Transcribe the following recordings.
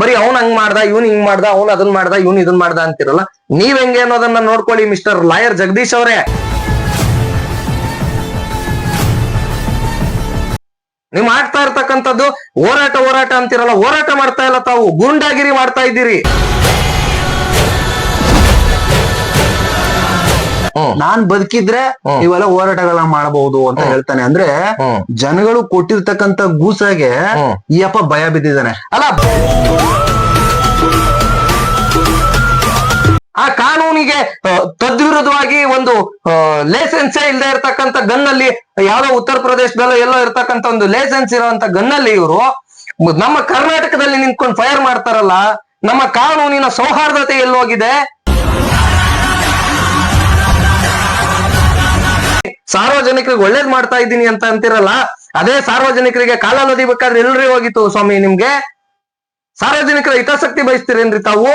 ಬರೀ ಅವ್ನ್ ಹಂಗ್ ಮಾಡ್ದ, ಇವ್ನ್ ಹಿಂಗ್ ಮಾಡ್ದ, ಅವ್ನ್ ಅದನ್ ಮಾಡ್ದ, ಇವ್ನ್ ಇದನ್ ಮಾಡ್ದ ಅಂತಿರಲ್ಲ? ನೀವ್ ಹೆಂಗೆ ಅನ್ನೋದನ್ನ ನೋಡ್ಕೊಳ್ಳಿ ಮಿಸ್ಟರ್ ಲಾಯರ್ ಜಗದೀಶ್ ಅವರೇ. ನೀವ್ ಮಾಡ್ತಾ ಇರ್ತಕ್ಕಂಥದ್ದು ಹೋರಾಟ ಹೋರಾಟ ಅಂತಿರಲ್ಲ, ಹೋರಾಟ ಮಾಡ್ತಾ ಇಲ್ಲ ತಾವು. ಗೂಂಡಾಗಿರಿ ಮಾಡ್ತಾ ಇದ್ದೀರಿ. ನಾನ್ ಬದುಕಿದ್ರೆ. ಇವೆಲ್ಲ ಹೋರಾಟಗಳನ್ನ ಮಾಡಬಹುದು ಅಂತ ಹೇಳ್ತಾನೆ. ಅಂದ್ರೆ ಜನಗಳು ಕೊಟ್ಟಿರ್ತಕ್ಕಂತ ಗೂಸಾಗೆ. ಈ ಅಪ್ಪ ಭಯ ಬಿದ್ದಿದ್ದಾನೆ. ಅಲ್ಲ ಆ ಕಾನೂನಿಗೆ ತದ್ವಿರುದ್ಧವಾಗಿ ಒಂದು ಲೈಸೆನ್ಸೇ ಇಲ್ಲದೆ ಇರ್ತಕ್ಕಂಥ ಗನ್ನಲ್ಲಿ ಯಾವ್ದೋ ಉತ್ತರ ಪ್ರದೇಶದಲ್ಲೋ ಎಲ್ಲೋ ಇರತಕ್ಕಂತ ಒಂದು ಲೈಸೆನ್ಸ್ ಇರುವಂತ ಗನ್ನಲ್ಲಿ ಇವರು ನಮ್ಮ ಕರ್ನಾಟಕದಲ್ಲಿ ನಿಂತ್ಕೊಂಡು ಫೈರ್ ಮಾಡ್ತಾರಲ್ಲ ನಮ್ಮ ಕಾನೂನಿನ ಸೌಹಾರ್ದತೆ ಎಲ್ಲೋಗಿದೆ ಸಾರ್ವಜನಿಕರಿಗೆ ಒಳ್ಳೇದ್ ಮಾಡ್ತಾ ಇದ್ದೀನಿ ಅಂತ ಅಂತಿರಲ್ಲ ಅದೇ ಸಾರ್ವಜನಿಕರಿಗೆ ಕಾಲ ಬೇಕಾದ್ರೆ ಎಲ್ರಿ ಹೋಗಿತ್ತು ಸ್ವಾಮಿ ನಿಮ್ಗೆ? ಸಾರ್ವಜನಿಕರ ಹಿತಾಸಕ್ತಿ ಬಯಸ್ತೀರೇನ್ರಿ ತಾವು?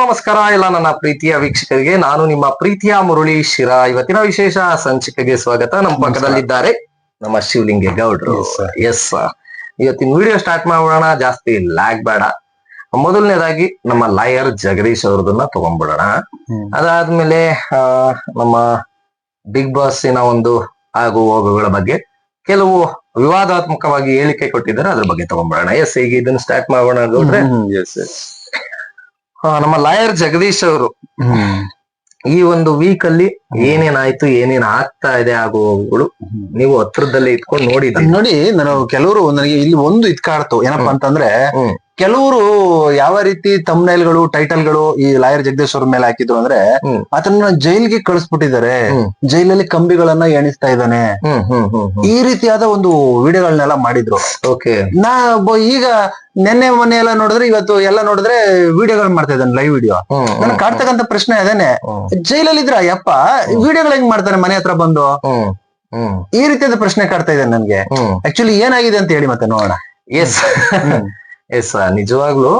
ನಮಸ್ಕಾರ ಎಲ್ಲ ನನ್ನ ಪ್ರೀತಿಯ ವೀಕ್ಷಕರಿಗೆ ನಾನು ನಿಮ್ಮ ಪ್ರೀತಿಯ ಮುರುಳಿ ಶಿರಾ. ಇವತ್ತಿನ ವಿಶೇಷ ಸಂಚಿಕೆಗೆ ಸ್ವಾಗತ. ನಮ್ಮ ಪಕ್ಕದಲ್ಲಿದ್ದಾರೆ ನಮ್ಮ ಶಿವಲಿಂಗೇ ಗೌಡ್ರು ಎಸ್ ಇವತ್ತಿನ ವಿಡಿಯೋ ಸ್ಟಾರ್ಟ್ ಮಾಡೋಣ. ಜಾಸ್ತಿ ಲ್ಯಾಗ್ ಬೇಡ. ಮೊದಲನೇದಾಗಿ ನಮ್ಮ ಲಾಯರ್ ಜಗದೀಶ್ ಅವ್ರದನ್ನ ತಗೊಂಡ್ಬಿಡೋಣ. ಅದಾದ್ಮೇಲೆ ಆ, ನಮ್ಮ ಬಿಗ್ ಬಾಸ್ನ ಒಂದು ಆಗು ಹೋಗುಗಳ ಬಗ್ಗೆ ಕೆಲವು ವಿವಾದಾತ್ಮಕವಾಗಿ ಹೇಳಿಕೆ ಕೊಟ್ಟಿದ್ದಾರೆ ಅದ್ರ ಬಗ್ಗೆ ತಗೊಂಡ್ಬಿಡೋಣ. ಎಸ್ ಈಗ ಇದನ್ನ ಸ್ಟಾರ್ಟ್ ಮಾಡೋಣ ಗೌಡ್ರೆ ನಮ್ಮ ಲಾಯರ್ ಜಗದೀಶ್ ಅವರು ಈ ಒಂದು ವೀಕ್ ಅಲ್ಲಿ ಏನೇನಾಯ್ತು ಏನೇನ್ ಆಗ್ತಾ ಇದೆ ಆಗುವಗಳು ನೀವು ಹತ್ರದಲ್ಲಿ ಇಟ್ಕೊಂಡು ನೋಡಿದ್ರಿ ನೋಡಿ ನಾನು ಕೆಲವರು ನನಗೆ ಇಲ್ಲಿ ಒಂದು ಇದ್ ಕಾಡ್ತು ಏನಪ್ಪಾ ಅಂತಂದ್ರೆ. ಕೆಲವರು ಯಾವ ರೀತಿ ತಮ್ನೈಲ್ಗಳು ಟೈಟಲ್ಗಳು ಈ ಲಾಯರ್ ಜಗದೀಶ್ ಅವ್ರ ಮೇಲೆ ಹಾಕಿದ್ರು ಅಂದ್ರೆ ಅದನ್ನ ಜೈಲ್ಗೆ ಕಳಿಸ್ಬಿಟ್ಟಿದ್ದಾರೆ. ಜೈಲಲ್ಲಿ ಕಂಬಿಗಳನ್ನ ಎಣಿಸ್ತಾ ಇದ್ದಾನೆ. ಈ ರೀತಿಯಾದ ಒಂದು ವಿಡಿಯೋಗಳನ್ನೆಲ್ಲ ಮಾಡಿದ್ರು. ಓಕೆ ನಾ ಈಗ ನೆನ್ನೆ ಮೊನ್ನೆ ಎಲ್ಲ ನೋಡಿದ್ರೆ ಇವತ್ತು ಎಲ್ಲ ನೋಡಿದ್ರೆ ವಿಡಿಯೋಗಳು ಮಾಡ್ತಾ ಇದ್ದಾನೆ ಲೈವ್ ವಿಡಿಯೋ ನನಗೆ ನನ್ ಕಾಡ್ತಕ್ಕಂತ ಪ್ರಶ್ನೆ ಅದೇನೆ. ಜೈಲಲ್ಲಿ ಇದ್ರ ಯಪ್ಪ ವಿಡಿಯೋಗಳು ಹೆಂಗ್ ಮಾಡ್ತಾನೆ ಮನೆ ಹತ್ರ ಬಂದು? ಈ ರೀತಿಯಾದ ಪ್ರಶ್ನೆ ಕಾಡ್ತಾ ಇದ್ದಾನೆ ನನ್ಗೆ. ಆಕ್ಚುಲಿ ಏನಾಗಿದೆ ಅಂತ ಹೇಳಿ ಮತ್ತೆ ನೋಡೋಣ. ಎಸ್ ಎಸ್ ನಿಜವಾಗ್ಲು.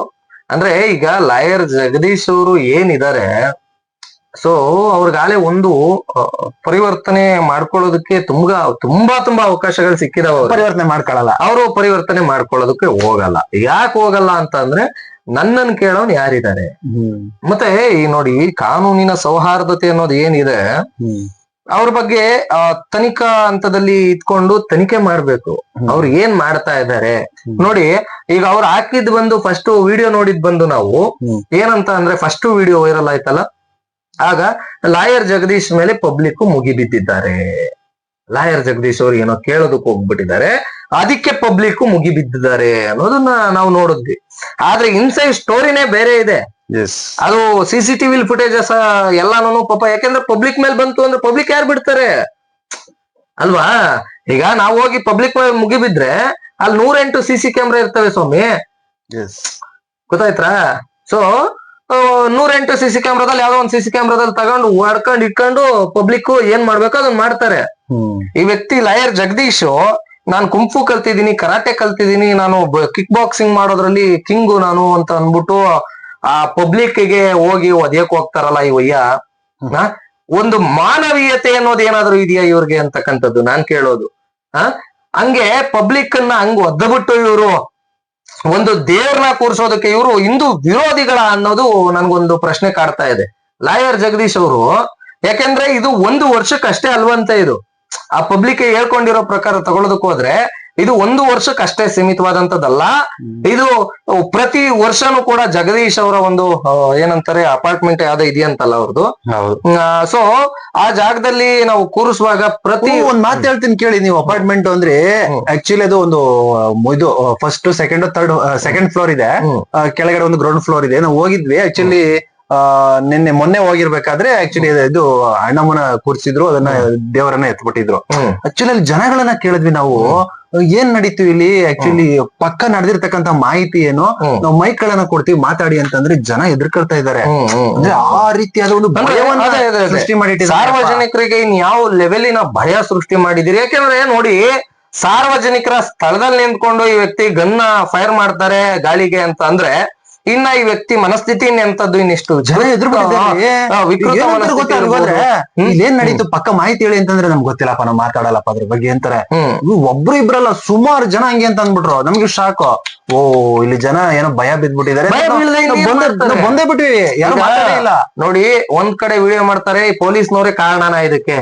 ಅಂದ್ರೆ ಈಗ ಲಾಯರ್ ಜಗದೀಶ್ ಅವರು ಏನಿದ್ದಾರೆ ಸೊ ಅವ್ರಿಗಾಲೆ ಒಂದು ಪರಿವರ್ತನೆ ಮಾಡ್ಕೊಳ್ಳೋದಕ್ಕೆ ತುಂಬಾ ತುಂಬಾ ತುಂಬಾ ಅವಕಾಶಗಳು ಸಿಕ್ಕಿದಾವ. ಪರಿವರ್ತನೆ ಮಾಡ್ಕೊಳ್ಳಲ್ಲ ಅವರು ಪರಿವರ್ತನೆ ಮಾಡ್ಕೊಳ್ಳೋದಕ್ಕೆ ಹೋಗಲ್ಲ. ಯಾಕೆ ಹೋಗಲ್ಲ ಅಂತ ಅಂದ್ರೆ ನನ್ನನ್ ಕೇಳೋನ್ ಯಾರಿದ್ದಾರೆ ಮತ್ತೆ ಈ ನೋಡಿ ಕಾನೂನಿನ ಸೌಹಾರ್ದತೆ ಅನ್ನೋದು ಏನಿದೆ ಅವ್ರ ಬಗ್ಗೆ ಆ, ತನಿಖಾ ಹಂತದಲ್ಲಿ ಇಟ್ಕೊಂಡು ತನಿಖೆ ಮಾಡ್ಬೇಕು. ಅವ್ರು ಏನ್ ಮಾಡ್ತಾ ಇದ್ದಾರೆ ನೋಡಿ ಈಗ ಅವ್ರು ಹಾಕಿದ್ ಬಂದು ಫಸ್ಟ್ ವಿಡಿಯೋ ನೋಡಿದ್ ಬಂದು ನಾವು ಏನಂತ ಅಂದ್ರೆ ಫಸ್ಟ್ ವಿಡಿಯೋ ವೈರಲ್ ಆಯ್ತಲ್ಲ? ಆಗ ಲಾಯರ್ ಜಗದೀಶ್ ಮೇಲೆ ಪಬ್ಲಿಕ್ ಮುಗಿಬಿದ್ದಿದ್ದಾರೆ. ಲಾಯರ್ ಜಗದೀಶ್ ಅವ್ರು ಏನೋ ಕೇಳೋದಕ್ಕೆ ಹೋಗ್ಬಿಟ್ಟಿದ್ದಾರೆ. ಅದಕ್ಕೆ ಪಬ್ಲಿಕ್ ಮುಗಿಬಿದ್ದಿದ್ದಾರೆ ಅನ್ನೋದನ್ನ ನಾವು ನೋಡಿದ್ವಿ. ಆದ್ರೆ ಇನ್ಸೈಡ್ ಸ್ಟೋರಿನೇ ಬೇರೆ ಇದೆ. ಅದು ಸಿ ಸಿ ಟಿವಿ ಫುಟೇಜಸ್ ಎಲ್ಲಾನು ಪಾಪ ಯಾಕೆಂದ್ರೆ ಪಬ್ಲಿಕ್ ಮೇಲೆ ಬಂತು ಅಂದ್ರೆ ಪಬ್ಲಿಕ್ ಯಾರು ಬಿಡ್ತಾರೆ? ಅಲ್ವಾ? ಈಗ ನಾವು ಹೋಗಿ ಪಬ್ಲಿಕ್ ಮೇಲೆ ಮುಗಿಬಿದ್ರೆ ಅಲ್ಲಿ ನೂರೆಂಟು ಸಿ ಸಿ ಕ್ಯಾಮ್ರಾ ಇರ್ತವೆ ಸ್ವಾಮಿ. ಎಸ್ ಗೊತ್ತಾಯ್ತಾ ಸೊ ನೂರೆಂಟು ಸಿ ಸಿ ಕ್ಯಾಮ್ರಾದಲ್ಲಿ ಯಾವ್ದೋ ಒಂದು ಸಿ ಸಿ ಕ್ಯಾಮ್ರಾದಲ್ಲಿ ತಗೊಂಡು ಹೊಡ್ಕೊಂಡು ಇಟ್ಕೊಂಡು ಪಬ್ಲಿಕ್ ಏನ್ ಮಾಡ್ಬೇಕು ಅದನ್ನ ಮಾಡ್ತಾರೆ. ಈ ವ್ಯಕ್ತಿ ಲಾಯರ್ ಜಗದೀಶ್ ನಾನು ಕುಂಫು ಕಲ್ತಿದ್ದೀನಿ ಕರಾಟೆ ಕಲ್ತಿದ್ದೀನಿ ನಾನು ಕಿಕ್ ಬಾಕ್ಸಿಂಗ್ ಮಾಡೋದ್ರಲ್ಲಿ ಕಿಂಗು ನಾನು ಅಂತ ಅನ್ಬಿಟ್ಟು ಆ ಪಬ್ಲಿಕ್ಗೆ ಹೋಗಿ ಒದ್ಯಕ್ ಹೋಗ್ತಾರಲ್ಲ ಈ ವಯ್ಯ ಆ, ಒಂದು ಮಾನವೀಯತೆ ಅನ್ನೋದು ಏನಾದ್ರು ಇದೆಯಾ ಇವ್ರಿಗೆ ಅಂತಕ್ಕಂಥದ್ದು? ನಾನ್ ಕೇಳೋದು. ಹಾ ಹಂಗೆ ಪಬ್ಲಿಕ್ ಅನ್ನ ಹಂಗ್ ಒದ್ದಬಿಟ್ಟು ಇವರು ಒಂದು ದೇವ್ರನ್ನ ಕೂರ್ಸೋದಕ್ಕೆ ಇವರು ಹಿಂದೂ ವಿರೋಧಿಗಳ ಅನ್ನೋದು ನನ್ಗೊಂದು ಪ್ರಶ್ನೆ ಕಾಡ್ತಾ ಇದೆ. ಲಾಯರ್ ಜಗದೀಶ್ ಅವರು ಯಾಕೆಂದ್ರೆ ಇದು ಒಂದು ವರ್ಷಕ್ಕಷ್ಟೇ ಅಲ್ವಂತ ಇದು. ಆ ಪಬ್ಲಿಕ್ ಹೇಳ್ಕೊಂಡಿರೋ ಪ್ರಕಾರ ತಗೊಳ್ಳೋದಕ್ಕೆ ಹೋದ್ರೆ ಇದು ಒಂದು ವರ್ಷಕ್ಕಷ್ಟೇ ಸೀಮಿತವಾದಂತದ್ದಲ್ಲ ಇದು ಪ್ರತಿ ವರ್ಷನೂ ಕೂಡ ಜಗದೀಶ್ ಅವರ ಒಂದು ಏನಂತಾರೆ ಅಪಾರ್ಟ್ಮೆಂಟ್ ಯಾವ್ದೋ ಇದೆಯಂತಲ್ಲ ಅವ್ರದ್ದು ಸೊ ಆ ಜಾಗದಲ್ಲಿ ನಾವು ಕೂರಿಸುವಾಗ ಪ್ರತಿ ಒಂದ್ ಮಾತು ಹೇಳ್ತೀನಿ ಕೇಳಿ ನೀವು ಅಪಾರ್ಟ್ಮೆಂಟ್ ಅಂದ್ರೆ. ಆಕ್ಚುಲಿ ಅದು ಒಂದು ಇದು first second third second floor ಇದೆ. ಕೆಳಗಡೆ ಒಂದು ಗ್ರೌಂಡ್ ಫ್ಲೋರ್ ಇದೆ. ನಾವು ಹೋಗಿದ್ವಿ. ಆಕ್ಚುಲಿ ನಿನ್ನೆ ಮೊನ್ನೆ ಹೋಗಿರ್ಬೇಕಾದ್ರೆ ಆಕ್ಚುಲಿ ಇದು ಅಣ್ಣಮ್ಮನ ಕೂರಿಸಿದ್ರು ಅದನ್ನ ದೇವರನ್ನ ಎತ್ಬಿಟ್ಟಿದ್ರು. ಆಕ್ಚುಲಿ ಅಲ್ಲಿ ಜನಗಳನ್ನ ಕೇಳಿದ್ವಿ ನಾವು. ಏನ್ ನಡೀತೀವಿ ಇಲ್ಲಿ? ಆಕ್ಚುಲಿ ಪಕ್ಕ ನಡೆದಿರ್ತಕ್ಕಂತ ಮಾಹಿತಿ ಏನು? ನಾವು ಮೈಕ್ ಗಳನ್ನ ಕೊಡ್ತೀವಿ ಮಾತಾಡಿ ಅಂತಂದ್ರೆ ಜನ ಎದುರ್ಕೊಳ್ತಾ ಇದ್ದಾರೆ ಹ್ಮ್ ಅಂದ್ರೆ ಆ ರೀತಿಯಾದ ಒಂದು. ಸೃಷ್ಟಿ ಮಾಡಿ ಸಾರ್ವಜನಿಕರಿಗೆ ಇನ್ ಯಾವ ಲೆವೆಲಿನ ಭಯ ಸೃಷ್ಟಿ ಮಾಡಿದಿರಿ ಯಾಕೆಂದ್ರೆ ನೋಡಿ ಸಾರ್ವಜನಿಕರ ಸ್ಥಳದಲ್ಲಿ ನಿಂತ್ಕೊಂಡು ಈ ವ್ಯಕ್ತಿ ಗನ್ನ ಫೈರ್ ಮಾಡ್ತಾರೆ ಗಾಳಿಗೆ ಅಂತ ಅಂದ್ರೆ ಇನ್ನ ಈ ವ್ಯಕ್ತಿ ಮನಸ್ಥಿತಿ ಎಂತದ್ದು ಇನ್ನಿಷ್ಟು ಜನ ಎದುರು. ಇಲ್ಲೇನ್ ನಡೀತು? ಪಕ್ಕ ಮಾಹಿತಿ ಹೇಳಿ ಅಂತಂದ್ರೆ ನಮ್ಗೆ ಗೊತ್ತಿಲ್ಲಪ್ಪ ನಾವು ಮಾತಾಡಲ್ಲಪ್ಪ ಅದ್ರ ಬಗ್ಗೆ ಅಂತಾರೆ. ಒಬ್ರು ಇಬ್ರಲ್ಲ ಸುಮಾರು ಜನ ಹಂಗೆ ಅಂತ ಅಂದ್ಬಿಟ್ರು. ನಮ್ಗೆ ಶಾಕ್. ಓ ಇಲ್ಲಿ ಜನ ಏನೋ ಭಯ ಬಿದ್ಬಿಟ್ಟಿದ್ದಾರೆ. ಬಂದೇ-? ಬಿಟ್ವಿ. ಯಾರು ಮಾತಾಡೇ ಇಲ್ಲ. ನೋಡಿ ಒಂದ್ ಕಡೆ ವಿಡಿಯೋ ಮಾಡ್ತಾರೆ ಈ ಪೊಲೀಸ್ನವರೇ ಕಾರಣನ ಇದಕ್ಕೆ.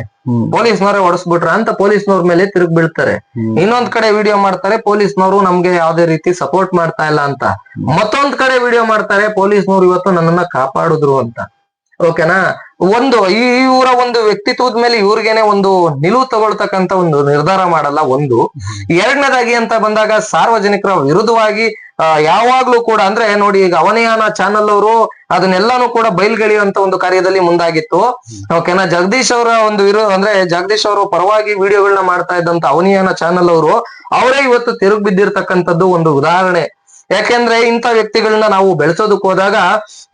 ಪೊಲೀಸ್ನವರೇ ಹೊಡೆಸ್ಬಿಟ್ರ ಅಂತ ಪೊಲೀಸ್ನವ್ರ ಮೇಲೆ ತಿರುಗಿ ಬೀಳ್ತಾರೆ. ಇನ್ನೊಂದ್ ಕಡೆ ವಿಡಿಯೋ ಮಾಡ್ತಾರೆ ಪೊಲೀಸ್ನವರು ನಮ್ಗೆ ಯಾವ್ದೇ ರೀತಿ ಸಪೋರ್ಟ್ ಮಾಡ್ತಾ ಇಲ್ಲ ಅಂತ. ಮತ್ತೊಂದ್ ಕಡೆ ವಿಡಿಯೋ ಮಾಡ್ತಾರೆ ಪೊಲೀಸ್ನವ್ರು ಇವತ್ತು ನನ್ನನ್ನ ಕಾಪಾಡಿದ್ರು ಅಂತ. ಓಕೆನಾ ಒಂದು ಈ ಇವರ ಒಂದು ವ್ಯಕ್ತಿತ್ವದ ಮೇಲೆ ಇವ್ರಿಗೇನೆ ಒಂದು ನಿಲುವು ತಗೊಳ್ತಕ್ಕಂತ ಒಂದು ನಿರ್ಧಾರ ಮಾಡಲ್ಲ ಒಂದು. ಎರಡನೇದಾಗಿ ಅಂತ ಬಂದಾಗ ಸಾರ್ವಜನಿಕರ ವಿರುದ್ಧವಾಗಿ ಯಾವಾಗ್ಲೂ ಕೂಡ ಅಂದ್ರೆ ನೋಡಿ ಈಗ ಅವನಿಯಾನ ಚಾನಲ್ ಅವರು ಅದನ್ನೆಲ್ಲಾನು ಕೂಡ ಬಯಲ್ಗೆಳೆಯುವಂತ ಒಂದು ಕಾರ್ಯದಲ್ಲಿ ಮುಂದಾಗಿತ್ತು. ಓಕೆನಾ ಜಗದೀಶ್ ಅವರ ಒಂದು ವಿರೋ ಅಂದ್ರೆ ಜಗದೀಶ್ ಅವರು ಪರವಾಗಿ ವಿಡಿಯೋಗಳನ್ನ ಮಾಡ್ತಾ ಇದ್ದಂತ ಅವನಿಯಾನ ಚಾನಲ್ ಅವರು ಅವರೇ ಇವತ್ತು ತಿರುಗಿ ಬಿದ್ದಿರ್ತಕ್ಕಂಥದ್ದು ಒಂದು ಉದಾಹರಣೆ. ಯಾಕೆಂದ್ರೆ ಇಂಥ ವ್ಯಕ್ತಿಗಳನ್ನ ನಾವು ಬೆಳೆಸೋದಕ್ ಹೋದಾಗ